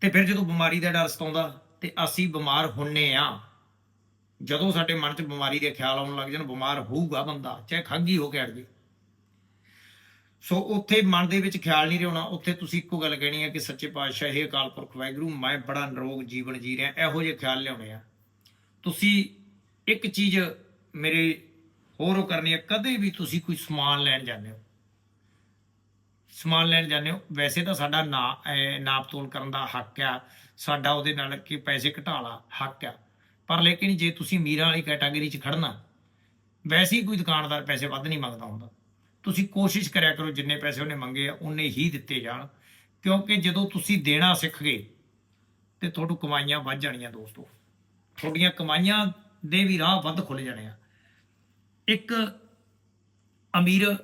ਤੇ ਫਿਰ ਜਦੋਂ ਬਿਮਾਰੀ ਦਾ ਡਰ ਸਤਾਉਂਦਾ ਤੇ ਅਸੀਂ ਬਿਮਾਰ ਹੁੰਨੇ ਆ। ਜਦੋਂ ਸਾਡੇ ਮਨ 'ਚ ਬਿਮਾਰੀ ਦੇ ਖਿਆਲ ਆਉਣ ਲੱਗ ਜਾਣ, ਬਿਮਾਰ ਹੋਊਗਾ ਬੰਦਾ, ਚਾਹੇ ਖੰਗੀ ਹੋ ਕੇ ਅੜ ਜੇ ਸੋ ਉੱਥੇ ਮਨ ਦੇ ਵਿੱਚ ਖਿਆਲ ਨਹੀਂ ਰਹਿਣਾ ਉੱਥੇ ਤੁਸੀਂ ਇੱਕੋ ਗੱਲ ਕਹਿਣੀ ਹੈ ਕਿ ਸੱਚੇ ਪਾਤਸ਼ਾਹ ਇਹ ਅਕਾਲ ਪੁਰਖ ਵਾਹਿਗੁਰੂ, ਮੈਂ ਬੜਾ ਨਿਰੋਗ ਜੀਵਨ ਜੀ ਰਿਹਾ, ਇਹੋ ਜਿਹੇ ਖਿਆਲ ਲਿਆਉਣੇ ਆ। ਤੁਸੀਂ ਇੱਕ ਚੀਜ਼ ਮੇਰੇ ਹੋਰ ਉਹ ਕਰਨੀ ਹੈ ਕਦੇ ਵੀ ਤੁਸੀਂ ਕੋਈ ਸਮਾਨ ਲੈਣ ਜਾਂਦੇ ਹੋ। ਸਮਾਨ ਲੈਣ ਜਾਂਦੇ ਹੋ, ਵੈਸੇ ਤਾਂ ਸਾਡਾ ਨਾ ਨਾਪ ਤੋਲ ਕਰਨ ਦਾ ਹੱਕ ਆ। ਸਾਡਾ ਉਹਦੇ ਨਾਲ ਕਿ ਪੈਸੇ ਘਟਾ ਲਾ, ਹੱਕ ਆ। ਪਰ ਲੇਕਿਨ ਜੇ ਤੁਸੀਂ ਮੀਰਾਂ ਵਾਲੀ ਕੈਟਾਗਰੀ 'ਚ ਖੜਨਾ, ਵੈਸੇ ਹੀ ਕੋਈ ਦੁਕਾਨਦਾਰ ਪੈਸੇ ਵੱਧ ਨਹੀਂ ਮੰਗਦਾ ਹੁੰਦਾ। ਤੁਸੀਂ ਕੋਸ਼ਿਸ਼ ਕਰਿਆ ਕਰੋ ਜਿੰਨੇ ਪੈਸੇ ਉਹਨੇ ਮੰਗੇ ਆ, ਉਹਨੇ ਹੀ ਦਿੱਤੇ ਜਾਣ। ਕਿਉਂਕਿ ਜਦੋਂ ਤੁਸੀਂ ਦੇਣਾ ਸਿੱਖ ਗਏ ਤੇ ਤੁਹਾਨੂੰ ਕਮਾਈਆਂ ਵੱਧ ਜਾਣੀਆਂ ਦੋਸਤੋ। ਤੁਹਾਡੀਆਂ ਕਮਾਈਆਂ ਦੇ ਵੀ ਰਾਹ ਵੱਧ ਖੁੱਲ ਜਾਣੇ ਆ। ਇੱਕ ਅਮੀਰ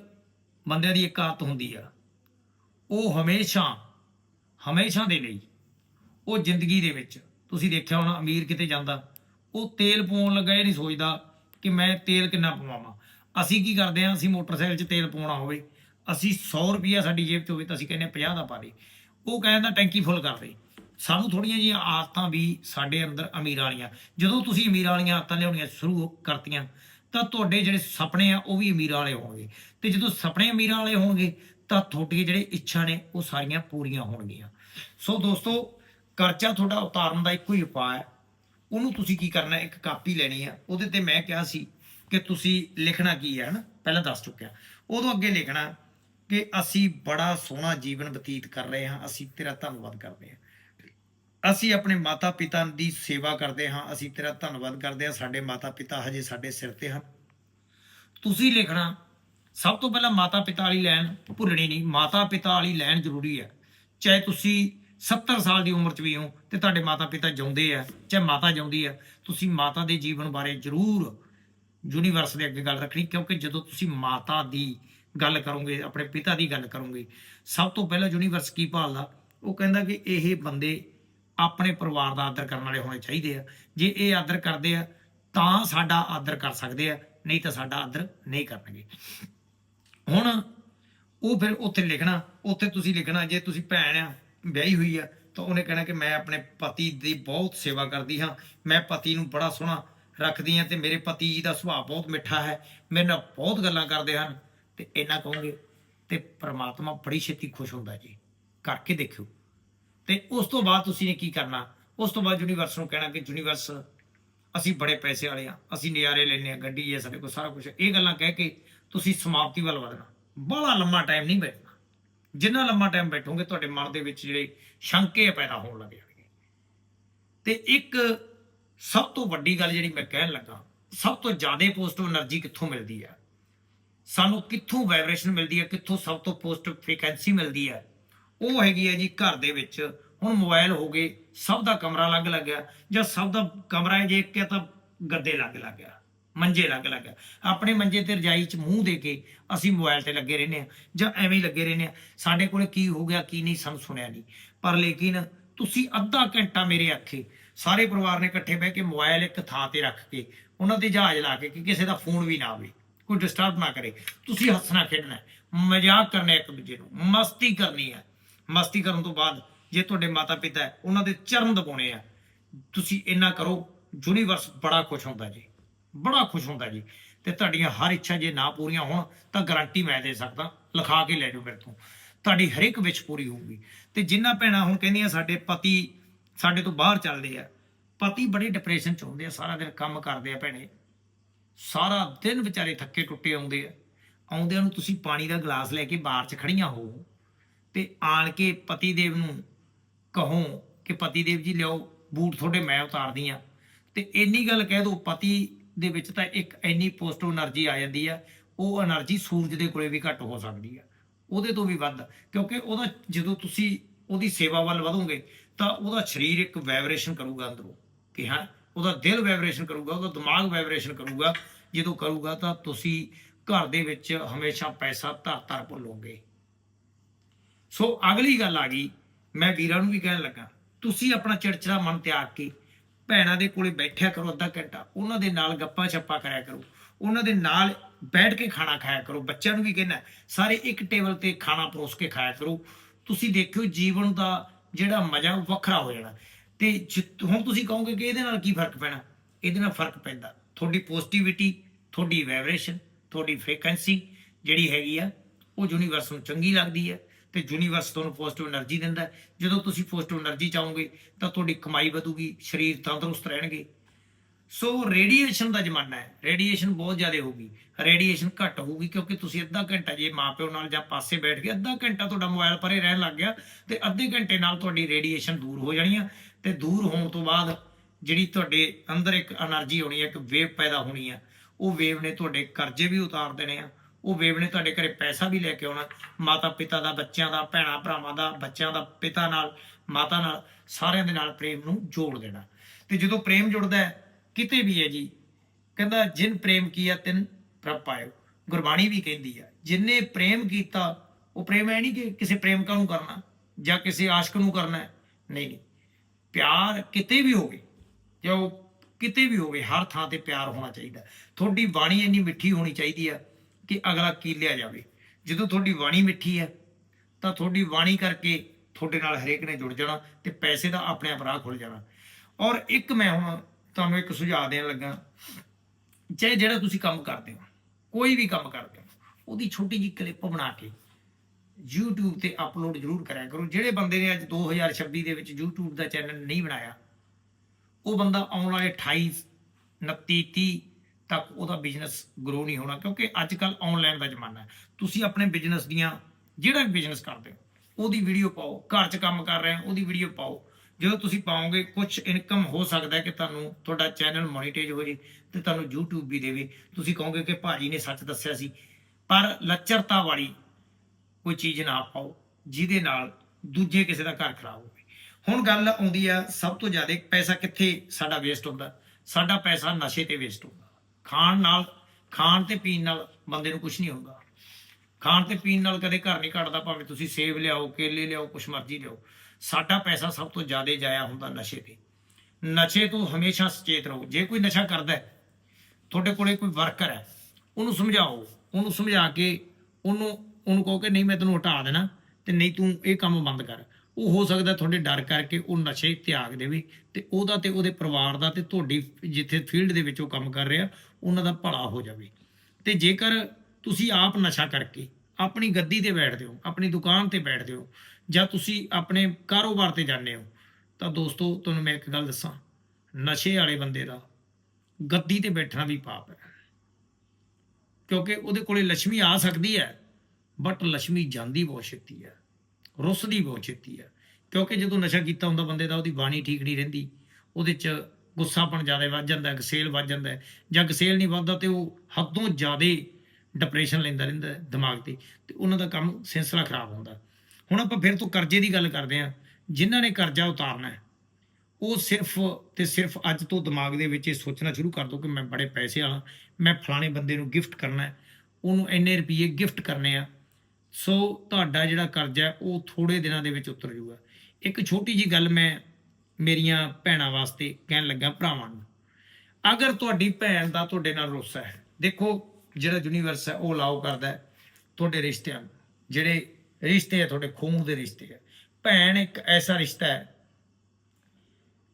ਬੰਦਿਆਂ ਦੀ ਇੱਕ ਆਦਤ ਹੁੰਦੀ ਆ। ਉਹ ਹਮੇਸ਼ਾ ਹਮੇਸ਼ਾ ਦੇ ਲਈ ਉਹ ਜ਼ਿੰਦਗੀ ਦੇ ਵਿੱਚ। ਤੁਸੀਂ ਦੇਖਿਆ ਹੋਣਾ, ਅਮੀਰ ਕਿਤੇ ਜਾਂਦਾ, ਉਹ ਤੇਲ ਪਾਉਣ ਲੱਗਾ, ਇਹ ਨਹੀਂ ਸੋਚਦਾ ਕਿ ਮੈਂ ਤੇਲ ਕਿੰਨਾ ਪਵਾਵਾਂ। ਅਸੀਂ ਕੀ ਕਰਦੇ ਹਾਂ, ਅਸੀਂ ਮੋਟਰਸਾਈਕਲ 'ਚ ਤੇਲ ਪਾਉਣਾ ਹੋਵੇ, ਅਸੀਂ 100 ਰੁਪਿਆ ਸਾਡੀ ਜੇਬ 'ਚ ਹੋਵੇ, ਤਾਂ ਅਸੀਂ ਕਹਿੰਦੇ ਹਾਂ 50 ਦਾ ਪਾ ਦੇ। ਉਹ ਕਹਿੰਦਾ ਟੈਂਕੀ ਫੁੱਲ ਕਰ ਦੇ। ਸਾਨੂੰ ਥੋੜੀਆਂ ਜਿਹੀਆਂ ਆਦਤਾਂ ਵੀ ਸਾਡੇ ਅੰਦਰ ਅਮੀਰਾਂ ਵਾਲੀਆਂ। ਜਦੋਂ ਤੁਸੀਂ ਅਮੀਰਾਂ ਵਾਲੀਆਂ ਆਦਤਾਂ ਲਿਆਉਣੀਆਂ ਸ਼ੁਰੂ ਕਰਤੀਆਂ, ਤਾਂ ਤੁਹਾਡੇ ਜਿਹੜੇ ਸੁਪਨੇ ਆ, ਉਹ ਵੀ ਅਮੀਰਾਂ ਵਾਲੇ ਹੋਣਗੇ। ਤੇ ਜਦੋਂ ਸੁਪਨੇ ਅਮੀਰਾਂ ਵਾਲੇ ਹੋਣਗੇ, ਤਾਂ ਤੁਹਾਡੀਆਂ ਜਿਹੜੇ ਇੱਛਾ ਨੇ, ਉਹ ਸਾਰੀਆਂ ਪੂਰੀਆਂ ਹੋਣਗੀਆਂ। ਸੋ ਦੋਸਤੋ ਕਰਜ਼ਾ ਤੁਹਾਡਾ ਉਤਾਰਨ ਦਾ ਇੱਕੋ ਹੀ ਉਪਾਅ ਹੈ। ਉਹਨੂੰ ਤੁਸੀਂ ਕੀ ਕਰਨਾ ਇੱਕ ਕਾਪੀ ਲੈਣੀ ਆ ਉਹਦੇ ਤੇ ਮੈਂ ਕਿਹਾ ਸੀ ਕਿ ਤੁਸੀਂ ਲਿਖਣਾ ਕੀ ਹੈ ਹਨਾ ਪਹਿਲਾਂ ਦੱਸ ਚੁੱਕਿਆ। ਉਦੋਂ ਅੱਗੇ ਲਿਖਣਾ ਕਿ ਅਸੀਂ ਬੜਾ ਸੋਹਣਾ ਜੀਵਨ ਬਤੀਤ ਕਰ ਰਹੇ ਹਾਂ। ਅਸੀਂ ਤੇਰਾ ਧੰਨਵਾਦ ਕਰਦੇ ਹਾਂ। ਅਸੀਂ ਆਪਣੇ ਮਾਤਾ ਪਿਤਾ ਦੀ ਸੇਵਾ ਕਰਦੇ ਹਾਂ। ਅਸੀਂ ਤੇਰਾ ਧੰਨਵਾਦ ਕਰਦੇ ਹਾਂ। ਸਾਡੇ ਮਾਤਾ ਪਿਤਾ ਹਜੇ ਸਾਡੇ ਸਿਰ ਤੇ ਹਨ। ਤੁਸੀਂ ਲਿਖਣਾ, ਸਭ ਤੋਂ ਪਹਿਲਾਂ ਮਾਤਾ ਪਿਤਾ ਵਾਲੀ ਲਾਈਨ ਭੁੱਲਣੀ ਨਹੀਂ। ਮਾਤਾ ਪਿਤਾ ਵਾਲੀ ਲਾਈਨ ਜ਼ਰੂਰੀ ਹੈ। ਚਾਹੇ ਤੁਸੀਂ 70 ਸਾਲ ਦੀ ਉਮਰ 'ਚ ਵੀ ਹੋ ਤੇ ਤੁਹਾਡੇ ਮਾਤਾ ਪਿਤਾ ਜਿਉਂਦੇ ਆ, ਚਾਹੇ ਮਾਤਾ ਜਿਉਂਦੀ ਆ, ਤੁਸੀਂ ਮਾਤਾ ਦੇ ਜੀਵਨ ਬਾਰੇ ਜ਼ਰੂਰ ਯੂਨੀਵਰਸ ਦੇ ਅੱਗੇ ਗੱਲ ਰੱਖਣੀ, ਕਿਉਂਕਿ ਜਦੋਂ ਤੁਸੀਂ ਮਾਤਾ ਦੀ ਗੱਲ ਕਰੋਗੇ, ਆਪਣੇ ਪਿਤਾ ਦੀ ਗੱਲ ਕਰੋਗੇ, ਸਭ ਤੋਂ ਪਹਿਲਾਂ ਯੂਨੀਵਰਸ ਕੀ ਭਾਲਦਾ? ਉਹ ਕਹਿੰਦਾ ਕਿ ਇਹ ਬੰਦੇ ਆਪਣੇ ਪਰਿਵਾਰ ਦਾ ਆਦਰ ਕਰਨ ਵਾਲੇ ਹੋਣੇ ਚਾਹੀਦੇ ਆ। ਜੇ ਇਹ ਆਦਰ ਕਰਦੇ ਆ, ਤਾਂ ਸਾਡਾ ਆਦਰ ਕਰ ਸਕਦੇ ਆ, ਨਹੀਂ ਤਾਂ ਸਾਡਾ ਆਦਰ ਨਹੀਂ ਕਰਨਗੇ। ਹੁਣ ਉਹ ਫਿਰ ਉੱਥੇ ਲਿਖਣਾ, ਉੱਥੇ ਤੁਸੀਂ ਲਿਖਣਾ, ਜੇ ਤੁਸੀਂ ਭੈਣ ਆ ਵਿਆਹੀ ਹੋਈ ਆ, ਤਾਂ ਉਹਨੇ ਕਹਿਣਾ ਕਿ ਮੈਂ ਆਪਣੇ ਪਤੀ ਦੀ ਬਹੁਤ ਸੇਵਾ ਕਰਦੀ ਹਾਂ। ਮੈਂ ਪਤੀ ਨੂੰ ਬੜਾ ਸੋਹਣਾ ਰੱਖਦੀ ਹਾਂ ਤੇ ਮੇਰੇ ਪਤੀ ਜੀ ਦਾ ਸੁਭਾਅ ਬਹੁਤ ਮਿੱਠਾ ਹੈ। ਮੇਰੇ ਨਾਲ ਬਹੁਤ ਗੱਲਾਂ ਕਰਦੇ ਹਨ ਤੇ ਇੰਨਾ ਕਹੋਗੇ ਤੇ ਪ੍ਰਮਾਤਮਾ ਬੜੀ ਛੇਤੀ ਖੁਸ਼ ਹੁੰਦਾ ਜੀ। ਕਰਕੇ ਦੇਖਿਓ। ਤੇ ਉਸ ਤੋਂ ਬਾਅਦ ਤੁਸੀਂ ਨੇ ਕੀ ਕਰਨਾ? ਉਸ ਤੋਂ ਬਾਅਦ ਯੂਨੀਵਰਸ ਨੂੰ ਕਹਿਣਾ ਕਿ ਯੂਨੀਵਰਸ ਅਸੀਂ ਬੜੇ ਪੈਸੇ ਵਾਲੇ ਆ ਅਸੀਂ ਨਜ਼ਾਰੇ ਲੈਨੇ ਆ ਗੱਡੀ ਹੈ, ਸਾਡੇ ਕੋਲ ਸਾਰਾ ਕੁਝ ਇਹ ਗੱਲਾਂ ਕਹਿ ਕੇ ਤੁਸੀਂ ਸਮਾਪਤੀ ਵੱਲ ਵਧਣਾ। ਬੜਾ ਲੰਮਾ ਟਾਈਮ ਨਹੀਂ ਬੈਠਣਾ ਜਿੰਨਾ ਲੰਮਾ ਟਾਈਮ ਬੈਠੋਗੇ, ਤੁਹਾਡੇ ਮਨ ਦੇ ਵਿੱਚ ਜਿਹੜੇ ਸ਼ੰਕੇ ਪੈਦਾ ਹੋਣ ਲੱਗ ਜਾਣਗੇ। ਤੇ ਇੱਕ ਸਭ ਤੋਂ ਵੱਡੀ ਗੱਲ ਜਿਹੜੀ ਮੈਂ ਕਹਿਣ ਲੱਗਾ, ਸਭ ਤੋਂ ਜ਼ਿਆਦਾ ਪੋਜ਼ਿਟਿਵ એનર્ਜੀ ਕਿੱਥੋਂ ਮਿਲਦੀ ਹੈ ਸਾਨੂੰ ਕਿੱਥੋਂ ਵਾਈਬ੍ਰੇਸ਼ਨ ਮਿਲਦੀ ਹੈ ਕਿੱਥੋਂ ਸਭ ਤੋਂ ਪੋਜ਼ਿਟਿਵ ਫ੍ਰੀਕਵੈਂਸੀ ਮਿਲਦੀ ਹੈ ਉਹ ਹੈਗੀ ਹੈ ਜੀ ਘਰ ਦੇ ਵਿੱਚ। ਹੁਣ ਮੋਬਾਈਲ ਹੋ ਗਏ, ਸਭ ਦਾ ਕਮਰਾ ਅਲੱਗ ਲੱਗਿਆ ਜਾਂ ਸਭ ਦਾ ਕਮਰਾ ਜੇ ਇੱਕ ਹੈ ਤਾਂ ਗੱਦੇ ਲੱਗ ਲੱਗਿਆ ਮੰਜੇ ਲੱਗ ਲੱਗ। ਗਿਆ ਆਪਣੇ ਮੰਜੇ ਤੇ ਰਜਾਈ 'ਚ ਮੂੰਹ ਦੇ ਕੇ ਅਸੀਂ ਮੋਬਾਈਲ ਤੇ ਲੱਗੇ ਰਹਿੰਦੇ ਆ ਜਾਂ ਐਵੇਂ ਹੀ ਲੱਗੇ ਰਹਿੰਦੇ ਆ ਸਾਡੇ ਕੋਲੇ ਕੀ ਹੋ ਗਿਆ, ਕੀ ਨਹੀਂ ਸਾਨੂੰ ਸੁਣਿਆ ਨਹੀਂ। ਪਰ ਲੇਕਿਨ ਤੁਸੀਂ ਅੱਧਾ ਘੰਟਾ ਮੇਰੇ ਅੱਖੇ ਸਾਰੇ ਪਰਿਵਾਰ ਨੇ ਇਕੱਠੇ ਬਹਿ ਕੇ ਮੋਬਾਈਲ ਇੱਕ ਥਾਂ ਤੇ ਰੱਖ ਕੇ ਉਹਨਾਂ ਤੇ ਜਹਾਜ਼ ਲਾ ਕੇ ਕਿ ਕਿਸੇ ਦਾ ਫੋਨ ਵੀ ਨਾ ਆਵੇ, ਕੋਈ ਡਿਸਟਰਬ ਨਾ ਕਰੇ। ਤੁਸੀਂ ਹੱਸਣਾ ਖੇਡਣਾ ਮਜ਼ਾਕ ਕਰਨਾ ਇੱਕ ਦੂਜੇ ਨੂੰ। ਮਸਤੀ ਕਰਨੀ ਹੈ। ਮਸਤੀ ਕਰਨ ਤੋਂ ਬਾਅਦ ਜੇ ਤੁਹਾਡੇ ਮਾਤਾ ਪਿਤਾ ਉਹਨਾਂ ਦੇ ਚਰਨ ਦਬਾਉਣੇ ਆ। ਤੁਸੀਂ ਇੰਨਾ ਕਰੋ ਯੂਨੀਵਰਸ ਬੜਾ ਖੁਸ਼ ਹੁੰਦਾ ਜੀ। ਬੜਾ ਖੁਸ਼ ਹੁੰਦਾ ਜੀ। ਤੇ ਤੁਹਾਡੀਆਂ ਹਰ ਇੱਛਾ ਜੇ ਨਾ ਪੂਰੀਆਂ ਹੋਣ ਤਾਂ ਗਾਰੰਟੀ ਮੈਂ ਦੇ ਸਕਦਾ, ਲਿਖਾ ਕੇ ਲੈ ਜਾਓ ਮੇਰੇ ਤੋਂ। ਤੁਹਾਡੀ ਹਰੇਕ ਇੱਕ ਵਿਸ਼ ਪੂਰੀ ਹੋਊਗੀ। ਤੇ ਜਿੰਨਾ ਭੈਣਾਂ ਹੁਣ ਕਹਿੰਦੀਆਂ ਸਾਡੇ ਪਤੀ ਸਾਡੇ ਤੋਂ ਬਾਹਰ ਚੱਲਦੇ ਆ, ਪਤੀ ਬੜੇ ਡਿਪਰੈਸ਼ਨ ਚ ਹੁੰਦੇ ਆ, ਸਾਰਾ ਦਿਨ ਕੰਮ ਕਰਦੇ ਆ ਭੈਣੇ। ਸਾਰਾ ਦਿਨ ਵਿਚਾਰੇ ਥੱਕੇ ਟੁੱਟੇ ਆਉਂਦੇ ਆ। ਆਉਂਦਿਆਂ ਨੂੰ ਤੁਸੀਂ ਪਾਣੀ ਦਾ ਗਲਾਸ ਲੈ ਕੇ ਬਾਹਰ 'ਚ ਖੜੀਆਂ ਹੋ। ਤੇ ਆਣ ਕੇ ਪਤੀ ਦੇਵ ਨੂੰ ਕਹੋ ਕਿ ਪਤੀ ਦੇਵ ਜੀ ਲਿਓ ਬੂਟ ਤੁਹਾਡੇ ਮੈਂ ਉਤਾਰਦੀ ਆ। ਤੇ ਇੰਨੀ ਗੱਲ ਕਹਿ ਦੋ, ਪਤੀ ਦੇ ਵਿੱਚ ਤਾਂ ਇੱਕ ਐਨੀ ਪੋਜ਼ਿਟਿਵ એનર્ਜੀ ਆ ਜਾਂਦੀ ਆ, ਉਹ એનર્ਜੀ ਸੂਰਜ ਦੇ ਕੋਲੇ ਵੀ ਘੱਟ ਹੋ ਸਕਦੀ ਆ। ਉਹਦੇ ਤੋਂ ਵੀ ਵੱਧ, ਕਿਉਂਕਿ ਉਹਦਾ ਜਦੋਂ ਤੁਸੀਂ ਉਹਦੀ ਸੇਵਾ ਵੱਲ ਵਧੋਗੇ, ਤਾਂ ਉਹਦਾ ਸਰੀਰ ਇੱਕ ਵਾਈਬ੍ਰੇਸ਼ਨ ਕਰੂਗਾ ਅੰਦਰੋਂ, ਕਿ ਹਾਂ, ਉਹਦਾ ਦਿਲ ਵਾਈਬ੍ਰੇਸ਼ਨ ਕਰੂਗਾ, ਉਹਦਾ ਦਿਮਾਗ ਵਾਈਬ੍ਰੇਸ਼ਨ ਕਰੂਗਾ। ਜਦੋਂ ਕਰੂਗਾ ਤਾਂ ਤੁਸੀਂ ਘਰ ਦੇ ਵਿੱਚ ਹਮੇਸ਼ਾ ਪੈਸਾ ਧਰ ਧਰ ਭੁੱਲੋਗੇ। ਸੋ ਅਗਲੀ ਗੱਲ ਆ ਗਈ, ਮੈਂ ਵੀਰਾਂ ਨੂੰ ਵੀ ਕਹਿਣ ਲੱਗਾ, ਤੁਸੀਂ ਆਪਣਾ ਚਿੜਚਿੜਾ ਮਨ ਤਿਆਗ ਕੇ ਭੈਣਾਂ ਦੇ ਕੋਲੇ ਬੈਠਿਆ ਕਰੋ ਅੱਧਾ ਘੰਟਾ, ਉਹਨਾਂ ਦੇ ਨਾਲ ਗੱਪਾਂ ਛੱਪਾਂ ਕਰਿਆ ਕਰੋ, ਉਹਨਾਂ ਦੇ ਨਾਲ ਬੈਠ ਕੇ ਖਾਣਾ ਖਾਇਆ ਕਰੋ, ਬੱਚਿਆਂ ਨੂੰ ਵੀ ਕਹਿਣਾ ਸਾਰੇ ਇੱਕ ਟੇਬਲ ਤੇ ਖਾਣਾ ਪਰੋਸ ਕੇ ਖਾਇਆ ਕਰੋ, ਤੁਸੀਂ ਦੇਖਿਓ ਜੀਵਨ ਦਾ ਜਿਹੜਾ ਮਜ਼ਾ ਉਹ ਵੱਖਰਾ ਹੋ ਜਾਣਾ। ਤੇ ਜਿ- ਹੁਣ ਤੁਸੀਂ ਕਹੋਗੇ ਕਿ ਇਹਦੇ ਨਾਲ ਕੀ ਫ਼ਰਕ ਪੈਣਾ? ਇਹਦੇ ਨਾਲ ਫ਼ਰਕ ਪੈਂਦਾ, ਤੁਹਾਡੀ ਪੋਜ਼ਿਟਿਵਿਟੀ ਤੁਹਾਡੀ ਵਾਈਬ੍ਰੇਸ਼ਨ ਤੁਹਾਡੀ ਫ੍ਰੀਕੁਐਂਸੀ ਜਿਹੜੀ ਹੈਗੀ ਆ, ਉਹ ਯੂਨੀਵਰਸ ਨੂੰ ਚੰਗੀ ਲੱਗਦੀ ਹੈ ਤੇ ਯੂਨੀਵਰਸ ਤੁਹਾਨੂੰ ਪੋਜ਼ਿਟਿਵ એનર્ਜੀ ਦਿੰਦਾ ਜਦੋਂ ਤੁਸੀਂ ਪੋਜ਼ਿਟਿਵ એનર્ਜੀ ਚਾਹੋਗੇ, ਤਾਂ ਤੁਹਾਡੀ ਕਮਾਈ ਵਧੂਗੀ, ਸਰੀਰ ਤੰਦਰੁਸਤ ਰਹਿਣਗੇ। ਸੋ ਰੇਡੀਏਸ਼ਨ ਦਾ ਜ਼ਮਾਨਾ ਹੈ। ਰੇਡੀਏਸ਼ਨ ਬਹੁਤ ਜ਼ਿਆਦਾ ਹੋਊਗੀ। ਰੇਡੀਏਸ਼ਨ ਘੱਟ ਹੋਊਗੀ ਕਿਉਂਕਿ ਤੁਸੀਂ ਅੱਧਾ ਘੰਟਾ ਜੇ ਮਾਪਿਓ ਨਾਲ ਜਾਂ ਪਾਸੇ ਬੈਠ ਕੇ ਅੱਧਾ ਘੰਟਾ ਤੁਹਾਡਾ ਮੋਬਾਈਲ ਪਰੇ ਰਹਿਣ ਲੱਗ ਗਿਆ ਤੇ ਅੱਧੇ ਘੰਟੇ ਨਾਲ ਤੁਹਾਡੀ ਰੇਡੀਏਸ਼ਨ ਦੂਰ ਹੋ ਜਾਣੀ ਆ ਤੇ ਦੂਰ ਹੋਣ ਤੋਂ ਬਾਅਦ ਜਿਹੜੀ ਤੁਹਾਡੇ ਅੰਦਰ ਇੱਕ એનર્ਜੀ ਹੋਣੀ ਹੈ ਇੱਕ ਵੇਵ ਪੈਦਾ ਹੋਣੀ ਆ, ਉਹ ਵੇਵ ਨੇ ਤੁਹਾਡੇ ਕਰਜ਼ੇ ਵੀ ਉਤਾਰ ਦੇਣੇ ਆ। ਉਹ ਵੇਵ ਨੇ ਤੁਹਾਡੇ ਘਰੇ ਪੈਸਾ ਵੀ ਲੈ ਕੇ ਆਉਣਾ ਮਾਤਾ ਪਿਤਾ ਦਾ, ਬੱਚਿਆਂ ਦਾ, ਭੈਣਾ, ਭਰਾਵਾਂ ਦਾ, ਬੱਚਿਆਂ ਦਾ ਪਿਤਾ ਨਾਲ, ਮਾਤਾ ਨਾਲ, ਸਾਰਿਆਂ ਦੇ ਨਾਲ ਪ੍ਰੇਮ ਨੂੰ ਜੋੜ ਦੇਣਾ। ਤੇ ਜਦੋਂ ਪ੍ਰੇਮ ਜੁੜਦਾ ਹੈ, ਕਿਤੇ ਵੀ ਹੈ ਜੀ, ਕਹਿੰਦਾ, ਜਿਨ ਪ੍ਰੇਮ ਕੀਆ, ਤਿਨ ਪ੍ਰਭ ਪਾਇਓ। ਗੁਰਬਾਣੀ ਵੀ ਕਹਿੰਦੀ ਆ ਜਿਨੇ ਪ੍ਰੇਮ ਕੀਤਾ, ਉਹ ਪ੍ਰੇਮ ਹੈ ਨਹੀਂ ਕਿ ਕਿਸੇ ਪ੍ਰੇਮਕਾ ਨੂੰ ਕਰਨਾ, ਜਾਂ ਕਿਸੇ ਆਸ਼ਕ ਨੂੰ ਕਰਨਾ ਨਹੀਂ ਨਹੀਂ। ਪਿਆਰ ਕਿਤੇ ਵੀ ਹੋਵੇ, ਜਾਂ ਉਹ ਕਿਤੇ ਵੀ ਹੋਵੇ, ਹਰ ਥਾਂ ਤੇ ਪਿਆਰ ਹੋਣਾ ਚਾਹੀਦਾ। ਤੁਹਾਡੀ ਬਾਣੀ ਇੰਨੀ ਮਿੱਠੀ ਹੋਣੀ ਚਾਹੀਦੀ ਆ ਕਿ ਅਗਲਾ ਕੀ ਲਿਆ ਜਾਵੇ। ਜਦੋਂ ਤੁਹਾਡੀ ਬਾਣੀ ਮਿੱਠੀ ਹੈ, ਤਾਂ ਤੁਹਾਡੀ ਬਾਣੀ ਕਰਕੇ ਤੁਹਾਡੇ ਨਾਲ ਹਰੇਕ ਨੇ ਜੁੜ ਜਾਣਾ ਤੇ ਪੈਸੇ ਦਾ ਆਪਣੇ ਆਪ ਰਾਹ ਖੁੱਲ ਜਾਣਾ। ਔਰ ਇੱਕ ਮੈਂ ਹੁਣ ਤੁਹਾਨੂੰ ਇੱਕ ਸੁਝਾਅ ਦੇਣ ਲੱਗਾ ਚਾਹੇ ਜਿਹੜਾ ਤੁਸੀਂ ਕੰਮ ਕਰਦੇ ਹੋ, ਕੋਈ ਵੀ ਕੰਮ ਕਰਦੇ ਹੋ, ਉਹਦੀ ਛੋਟੀ ਜਿਹੀ ਕਲਿੱਪ ਬਣਾ ਕੇ YouTube ਤੇ ਅਪਲੋਡ ਜ਼ਰੂਰ ਕਰਿਆ ਕਰੋ। ਜਿਹੜੇ ਬੰਦੇ ਨੇ ਅੱਜ 2026 ਦੇ ਵਿੱਚ YouTube ਦਾ ਚੈਨਲ ਨਹੀਂ ਬਣਾਇਆ, ਉਹ ਬੰਦਾ ਆਉਣ ਵਾਲੇ 28 29 30 ਤੱਕ ਉਹਦਾ ਬਿਜ਼ਨਸ ਗਰੋ ਨਹੀਂ ਹੋਣਾ, ਕਿਉਂਕਿ ਅੱਜ ਕੱਲ ਆਨਲਾਈਨ ਦਾ ਜ਼ਮਾਨਾ ਹੈ। ਤੁਸੀਂ ਆਪਣੇ ਬਿਜ਼ਨਸ ਦੀਆਂ ਜਿਹੜਾ ਵੀ ਬਿਜ਼ਨਸ ਕਰਦੇ ਹੋ, ਉਹਦੀ ਵੀਡੀਓ ਪਾਓ, ਘਰ 'ਚ ਕੰਮ ਕਰ ਰਹੇ ਹੋ, ਉਹਦੀ ਵੀਡੀਓ ਪਾਓ। ਜਦੋਂ ਤੁਸੀਂ ਪਾਓਗੇ ਕੁਝ ਇਨਕਮ ਹੋ ਸਕਦਾ ਹੈ ਕਿ ਤੁਹਾਨੂੰ ਤੁਹਾਡਾ ਚੈਨਲ ਮੋਨੀਟਾਈਜ਼ ਹੋ ਜੇ ਤੇ ਤੁਹਾਨੂੰ YouTube ਵੀ ਦੇਵੇ। ਤੁਸੀਂ ਕਹੋਗੇ ਕਿ ਭਾਜੀ ਨੇ ਸੱਚ ਦੱਸਿਆ ਸੀ, ਪਰ ਲੱਚਰਤਾ ਵਾਲੀ ਕੋਈ ਚੀਜ਼ ਨਾ ਪਾਓ, ਜਿਹਦੇ ਨਾਲ ਦੂਜੇ ਕਿਸੇ ਦਾ ਘਰ ਖਰਾਬ ਹੋਵੇ। ਹੁਣ ਗੱਲ ਆਉਂਦੀ ਆ, ਸਭ ਤੋਂ ਜ਼ਿਆਦਾ ਪੈਸਾ ਕਿੱਥੇ ਸਾਡਾ ਵੇਸਟ ਹੁੰਦਾ? ਸਾਡਾ ਪੈਸਾ ਨਸ਼ੇ ਤੇ ਵੇਸਟ ਹੁੰਦਾ। ਖਾਣ ਨਾਲ, ਖਾਣ ਤੇ ਪੀਣ ਨਾਲ ਬੰਦੇ ਨੂੰ ਕੁਝ ਨਹੀਂ ਹੁੰਦਾ। ਖਾਣ ਤੇ ਪੀਣ ਨਾਲ ਕਦੇ ਘਰ ਨਹੀਂ ਘਟਦਾ, ਭਾਵੇਂ ਤੁਸੀਂ ਸੇਬ ਲਿਆਓ, ਕੇਲੇ ਲਿਆਓ, ਕੁਛ ਮਰਜ਼ੀ ਲਿਆਓ। ਸਾਡਾ ਪੈਸਾ ਸਭ ਤੋਂ ਜ਼ਿਆਦਾ ਜਾਇਆ ਹੁੰਦਾ ਨਸ਼ੇ ਤੇ। ਨਸ਼ੇ ਤੋਂ ਹਮੇਸ਼ਾ ਸੁਚੇਤ ਰਹੋ। ਜੇ ਕੋਈ ਨਸ਼ਾ ਕਰਦਾ ਹੈ, ਤੁਹਾਡੇ ਕੋਲੇ ਕੋਈ ਵਰਕਰ ਹੈ, ਉਹਨੂੰ ਸਮਝਾਓ। ਉਹਨੂੰ ਸਮਝਾ ਕੇ ਉਹਨੂੰ ਉਹਨੂੰ ਕਹੋ ਕਿ ਨਹੀਂ, ਮੈਂ ਤੈਨੂੰ ਹਟਾ ਦੇਣਾ ਤੇ ਨਹੀਂ ਤੂੰ ਇਹ ਕੰਮ ਬੰਦ ਕਰ। ਉਹ ਹੋ ਸਕਦਾ ਤੁਹਾਡੇ ਡਰ ਕਰਕੇ ਉਹ ਨਸ਼ੇ ਤਿਆਗ ਦੇਵੇ ਤੇ ਉਹਦਾ ਤੇ ਉਹਦੇ ਪਰਿਵਾਰ ਦਾ ਤੇ ਤੁਹਾਡੀ ਜਿੱਥੇ ਫੀਲਡ ਦੇ ਵਿੱਚ ਉਹ ਕੰਮ ਕਰ ਰਿਹਾ, ਉਹਨਾਂ ਦਾ ਭਲਾ ਹੋ ਜਾਵੇ। ਤੇ ਜੇਕਰ ਤੁਸੀਂ ਆਪ ਨਸ਼ਾ ਕਰਕੇ ਆਪਣੀ ਗੱਦੀ ਤੇ ਬੈਠਦੇ ਹੋ, ਆਪਣੀ ਦੁਕਾਨ ਤੇ ਬੈਠਦੇ ਹੋ ਜਾਂ ਤੁਸੀਂ ਆਪਣੇ ਕਾਰੋਬਾਰ ਤੇ ਜਾਂਦੇ ਹੋ, ਤਾਂ ਦੋਸਤੋ ਤੁਹਾਨੂੰ ਮੈਂ ਇੱਕ ਗੱਲ ਦੱਸਾਂ, ਨਸ਼ੇ ਵਾਲੇ ਬੰਦੇ ਦਾ ਗੱਦੀ ਤੇ ਬੈਠਣਾ ਵੀ ਪਾਪ ਹੈ। ਕਿਉਂਕਿ ਉਹਦੇ ਕੋਲੇ ਲక్ష్ਮੀ ਆ ਸਕਦੀ ਹੈ ਬਟ ਲక్ష్ਮੀ ਜਾਂਦੀ ਬਹੁਤ ਛੇਤੀ ਹੈ। ਰੁੱਸਦੀ ਬਹੁਤ ਛੇਤੀ ਆ। ਕਿਉਂਕਿ ਜਦੋਂ ਨਸ਼ਾ ਕੀਤਾ ਹੁੰਦਾ ਬੰਦੇ ਦਾ ਉਹਦੀ ਬਾਣੀ ਠੀਕ ਨਹੀਂ ਰਹਿੰਦੀ। ਉਹਦੇ 'ਚ ਗੁੱਸਾਪਣ ਜ਼ਿਆਦਾ ਵੱਧ ਜਾਂਦਾ ਹੈ, ਗਸੇਲ ਵੱਧ ਜਾਂਦਾ ਜਾਂ ਗਸੇਲ ਨਹੀਂ ਵੱਧਦਾ ਤੇ ਉਹ ਹੱਦੋਂ ਜ਼ਿਆਦਾ ਡਿਪਰੈਸ਼ਨ ਲੈਂਦਾ ਰਹਿੰਦਾ ਦਿਮਾਗ ਤੇ। ਤੇ ਉਹਨਾਂ ਦਾ ਕੰਮ ਸਿਲਸਿਲਾ ਖਰਾਬ ਹੁੰਦਾ। ਹੁਣ ਆਪਾਂ ਫਿਰ ਤੋਂ ਕਰਜ਼ੇ ਦੀ ਗੱਲ ਕਰਦੇ ਹਾਂ। ਜਿਨ੍ਹਾਂ ਨੇ ਕਰਜ਼ਾ ਉਤਾਰਨਾ ਉਹ ਸਿਰਫ ਤੇ ਸਿਰਫ ਅੱਜ ਤੋਂ ਦਿਮਾਗ ਦੇ ਵਿੱਚ ਇਹ ਸੋਚਣਾ ਸ਼ੁਰੂ ਕਰ ਦੋ ਕਿ ਮੈਂ ਬੜੇ ਪੈਸੇ ਵਾਲਾ ਮੈਂ ਫਲਾਣੇ ਬੰਦੇ ਨੂੰ ਗਿਫਟ ਕਰਨਾ ਉਹਨੂੰ ਇੰਨੇ ਰੁਪਏ ਗਿਫਟ ਕਰਨੇ ਆ। ਸੋ ਤੁਹਾਡਾ ਜਿਹੜਾ ਕਰਜ਼ਾ ਹੈ, ਉਹ ਥੋੜੇ ਦਿਨਾਂ ਦੇ ਵਿੱਚ ਉਤਰ ਜਾਊਗਾ। ਇੱਕ ਛੋਟੀ ਜੀ ਗੱਲ ਮੈਂ ਮੇਰੀਆਂ ਭੈਣਾਂ ਵਾਸਤੇ ਕਹਿਣ ਲੱਗਾ ਭਰਾਵਾਂ ਨੂੰ। ਅਗਰ ਤੁਹਾਡੀ ਭੈਣ ਦਾ ਤੁਹਾਡੇ ਨਾਲ ਰੋਸਾ ਹੈ ਦੇਖੋ ਜਿਹੜਾ ਯੂਨੀਵਰਸ ਹੈ ਉਹ ਲਾਓ ਕਰਦਾ ਤੁਹਾਡੇ ਰਿਸ਼ਤਿਆਂ ਨੂੰ ਜਿਹੜੇ ਰਿਸ਼ਤੇ ਆ ਤੁਹਾਡੇ ਖੂਨ ਦੇ ਰਿਸ਼ਤੇ ਹੈ ਭੈਣ ਇੱਕ ਐਸਾ ਰਿਸ਼ਤਾ ਹੈ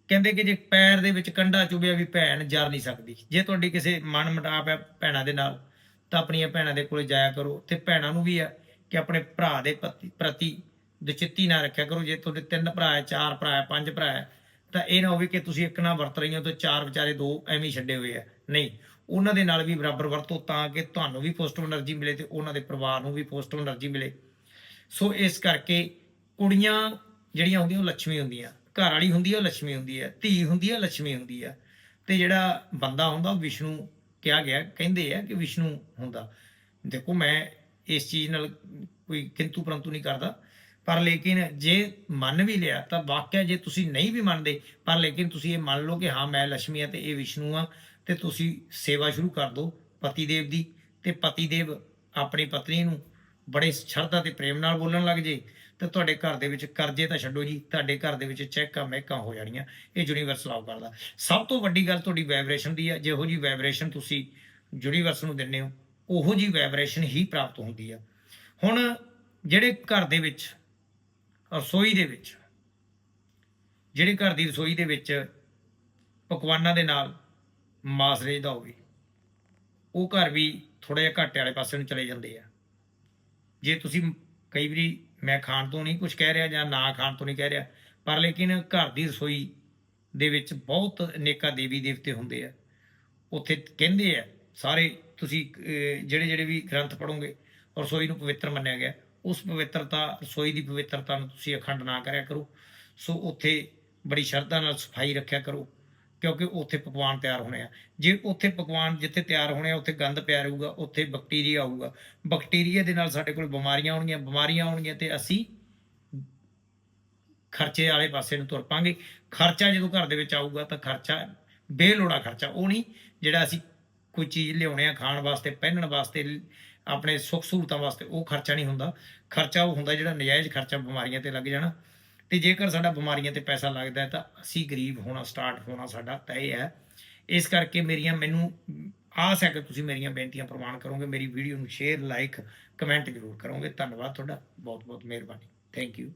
ਕਹਿੰਦੇ ਕਿ ਜੇ ਪੈਰ ਦੇ ਵਿੱਚ ਕੰਡਾ ਚੁਭਿਆ ਵੀ ਭੈਣ ਜਰ ਨਹੀਂ ਸਕਦੀ। ਜੇ ਤੁਹਾਡੀ ਕਿਸੇ ਮਨ ਮਟਾਪ ਹੈ ਭੈਣਾਂ ਦੇ ਨਾਲ ਤਾਂ ਆਪਣੀਆਂ ਭੈਣਾਂ ਦੇ ਕੋਲੇ ਜਾਇਆ ਕਰੋ ਤੇ ਭੈਣਾਂ ਨੂੰ ਵੀ ਹੈ ਕਿ ਆਪਣੇ ਭਰਾ ਦੇ ਪ੍ਰਤੀ ਦੁਚਿੱਤੀ ਨਾ ਰੱਖਿਆ ਕਰੋ। ਜੇ ਤੁਹਾਡੇ ਤਿੰਨ ਭਰਾ ਹੈ, ਚਾਰ ਭਰਾ ਹੈ, ਪੰਜ ਭਰਾ ਹੈ, ਤਾਂ ਇਹ ਨਾ ਹੋਵੇ ਕਿ ਤੁਸੀਂ ਇੱਕ ਨਾਲ ਵਰਤ ਰਹੇ ਹੋ ਤਾਂ ਚਾਰ ਵਿਚਾਰੇ ਦੋ ਐਵੇਂ ਛੱਡੇ ਹੋਏ ਆ। ਨਹੀਂ, ਉਹਨਾਂ ਦੇ ਨਾਲ ਵੀ ਬਰਾਬਰ ਵਰਤੋ ਤਾਂ ਕਿ ਤੁਹਾਨੂੰ ਵੀ ਪੋਜ਼ਿਟਿਵ એનર્ਜੀ ਮਿਲੇ ਤੇ ਉਹਨਾਂ ਦੇ ਪਰਿਵਾਰ ਨੂੰ ਵੀ ਪੋਜ਼ਿਟਿਵ એનર્ਜੀ ਮਿਲੇ। ਸੋ ਇਸ ਕਰਕੇ ਕੁੜੀਆਂ ਜਿਹੜੀਆਂ ਹੁੰਦੀਆਂ ਉਹ ਲక్ష్ਮੀ ਹੁੰਦੀਆਂ। ਘਰ ਵਾਲੀ ਹੁੰਦੀ ਹੈ ਉਹ ਲక్ష్ਮੀ ਹੁੰਦੀ ਹੈ ਧੀ ਹੁੰਦੀ ਹੈ ਲక్ష్ਮੀ ਹੁੰਦੀ ਹੈ ਤੇ ਜਿਹੜਾ ਬੰਦਾ ਹੁੰਦਾ ਉਹ ਵਿਸ਼ਨੂੰ ਕਿਹਾ ਗਿਆ, ਕਹਿੰਦੇ ਆ ਕਿ ਵਿਸ਼ਨੂੰ ਹੁੰਦਾ। ਦੇਖੋ, ਮੈਂ ਇਸ ਚੀਜ਼ ਨਾਲ ਕੋਈ ਕਿੰਤੂ ਪਰੰਤੂ ਨਹੀਂ ਕਰਦਾ। ਪਰ ਲੇਕਿਨ ਜੇ ਮੰਨ ਵੀ ਲਿਆ ਤਾਂ ਵਾਕਿਆ ਜੇ ਤੁਸੀਂ ਨਹੀਂ ਵੀ ਮੰਨਦੇ, ਪਰ ਲੇਕਿਨ ਤੁਸੀਂ ਇਹ ਮੰਨ ਲਓ ਕਿ ਹਾਂ, ਮੈਂ ਲక్ష్ਮੀ ਆ ਤੇ ਇਹ ਵਿਸ਼ਨੂੰ ਆ ਤੇ ਤੁਸੀਂ ਸੇਵਾ ਸ਼ੁਰੂ ਕਰ ਦਿਓ ਪਤੀ ਦੇਵ ਦੀ ਤੇ ਪਤੀ ਦੇਵ ਆਪਣੀ ਪਤਨੀ ਨੂੰ ਬੜੇ ਸ਼ਰਧਾ ਤੇ ਪ੍ਰੇਮ ਨਾਲ ਬੋਲਣ ਲੱਗ ਜੇ ਤੇ ਤੁਹਾਡੇ ਘਰ ਦੇ ਵਿੱਚ ਕਰਜ਼ੇ ਤਾਂ ਛੱਡੋ ਜੀ, ਤੁਹਾਡੇ ਘਰ ਦੇ ਵਿੱਚ ਚੈੱਕਾਂ ਮਹਿਕਾਂ ਹੋ ਜਾਣੀਆਂ। ਇਹ ਯੂਨੀਵਰਸ ਲਾਭ ਕਰਦਾ। ਸਭ ਤੋਂ ਵੱਡੀ ਗੱਲ ਤੁਹਾਡੀ ਵਾਈਬ੍ਰੇਸ਼ਨ ਦੀ ਹੈ ਜਿਹੋ ਜੀ ਵਾਈਬ੍ਰੇਸ਼ਨ ਤੁਸੀਂ ਯੂਨੀਵਰਸ ਨੂੰ ਦਿੰਦੇ ਹੋ ਉਹੋ ਜੀ ਵਾਈਬ੍ਰੇਸ਼ਨ ਹੀ ਪ੍ਰਾਪਤ ਹੁੰਦੀ ਆ। ਹੁਣ ਜਿਹੜੇ ਘਰ ਦੇ ਵਿੱਚ ਰਸੋਈ ਦੇ ਵਿੱਚ, ਜਿਹੜੇ ਘਰ ਦੀ ਰਸੋਈ ਦੇ ਵਿੱਚ ਪਕਵਾਨਾਂ ਦੇ ਨਾਲ ਮਾਸ ਰੇਜਦਾ ਹੋਵੇ, ਉਹ ਘਰ ਵੀ ਥੋੜਾ ਜਿਹਾ ਘਾਟੇ ਵਾਲੇ ਪਾਸੇ ਨੂੰ ਚਲੇ ਜਾਂਦੇ ਆ। ਜੇ ਤੁਸੀਂ ਕਈ ਵਾਰੀ ਮੈਂ ਖਾਣ ਤੋਂ ਨਹੀਂ ਕੁਝ ਕਹਿ ਰਿਹਾ ਜਾਂ ਨਾ ਖਾਣ ਤੋਂ ਨਹੀਂ ਕਹਿ ਰਿਹਾ, ਪਰ ਲੇਕਿਨ ਘਰ ਦੀ ਰਸੋਈ ਦੇ ਵਿੱਚ ਬਹੁਤ ਅਨੇਕਾਂ ਦੇਵੀ ਦੇਵਤੇ ਹੁੰਦੇ ਆ। ਉੱਥੇ ਕਹਿੰਦੇ ਆ, ਸਾਰੇ ਤੁਸੀਂ ਜਿਹੜੇ ਜਿਹੜੇ ਵੀ ਗ੍ਰੰਥ ਪੜੋਗੇ ਰਸੋਈ ਨੂੰ ਪਵਿੱਤਰ ਮੰਨਿਆ ਗਿਆ। ਉਸ ਪਵਿੱਤਰਤਾ, ਰਸੋਈ ਦੀ ਪਵਿੱਤਰਤਾ ਨੂੰ ਤੁਸੀਂ ਅਖੰਡ ਨਾ ਕਰਿਆ ਕਰੋ। ਸੋ ਉੱਥੇ ਬੜੀ ਸ਼ਰਧਾ ਨਾਲ ਸਫ਼ਾਈ ਰੱਖਿਆ ਕਰੋ, ਕਿਉਂਕਿ ਉੱਥੇ ਪਕਵਾਨ ਤਿਆਰ ਹੋਣੇ ਆ। ਜੇ ਉੱਥੇ ਪਕਵਾਨ ਜਿੱਥੇ ਤਿਆਰ ਹੋਣੇ ਆ, ਉੱਥੇ ਗੰਦ ਪਿਆ ਰਹੂਗਾ, ਉੱਥੇ ਬੈਕਟੀਰੀਆ ਆਊਗਾ। ਬੈਕਟੀਰੀਆ ਦੇ ਨਾਲ ਸਾਡੇ ਕੋਲ ਬਿਮਾਰੀਆਂ ਆਉਣਗੀਆਂ ਬਿਮਾਰੀਆਂ ਆਉਣਗੀਆਂ ਤੇ ਅਸੀਂ ਖਰਚੇ ਵਾਲੇ ਪਾਸੇ ਨੂੰ ਤੁਰ ਪਾਂਗੇ। ਖਰਚਾ ਜਦੋਂ ਘਰ ਦੇ ਵਿੱਚ ਆਊਗਾ ਤਾਂ ਖਰਚਾ, ਬੇਲੋੜਾ ਖਰਚਾ। ਉਹ ਨਹੀਂ, ਜਿਹੜਾ ਅਸੀਂ ਕੋਈ ਚੀਜ਼ ਲਿਆਉਣੇ ਆ ਖਾਣ ਵਾਸਤੇ, ਪਹਿਨਣ ਵਾਸਤੇ, ਆਪਣੇ ਸੁੱਖ ਸਹੂਲਤਾਂ ਵਾਸਤੇ, ਉਹ ਖਰਚਾ ਨਹੀਂ ਹੁੰਦਾ। ਖਰਚਾ ਉਹ ਹੁੰਦਾ ਜਿਹੜਾ ਨਜਾਇਜ਼ ਖਰਚਾ ਬਿਮਾਰੀਆਂ ਤੇ ਲੱਗ ਜਾਣਾ। ਤੇ ਜੇਕਰ ਸਾਡਾ ਬਿਮਾਰੀਆਂ ਤੇ ਪੈਸਾ ਲੱਗਦਾ ਹੈ ਤਾਂ ਅਸੀਂ ਗਰੀਬ ਹੋਣਾ, ਸਟਾਰਟ ਹੋਣਾ ਸਾਡਾ ਤੈਅ ਹੈ। ਇਸ ਕਰਕੇ ਮੇਰੀਆਂ, ਮੈਨੂੰ ਆਸ ਹੈ ਕਿ ਤੁਸੀਂ ਮੇਰੀਆਂ ਬੇਨਤੀਆਂ ਪ੍ਰਵਾਨ ਕਰੋਗੇ, ਮੇਰੀ ਵੀਡੀਓ ਨੂੰ ਸ਼ੇਅਰ, ਲਾਈਕ, ਕਮੈਂਟ ਜ਼ਰੂਰ ਕਰੋਗੇ। ਧੰਨਵਾਦ ਤੁਹਾਡਾ ਬਹੁਤ ਬਹੁਤ ਮਿਹਰਬਾਨੀ। Thank you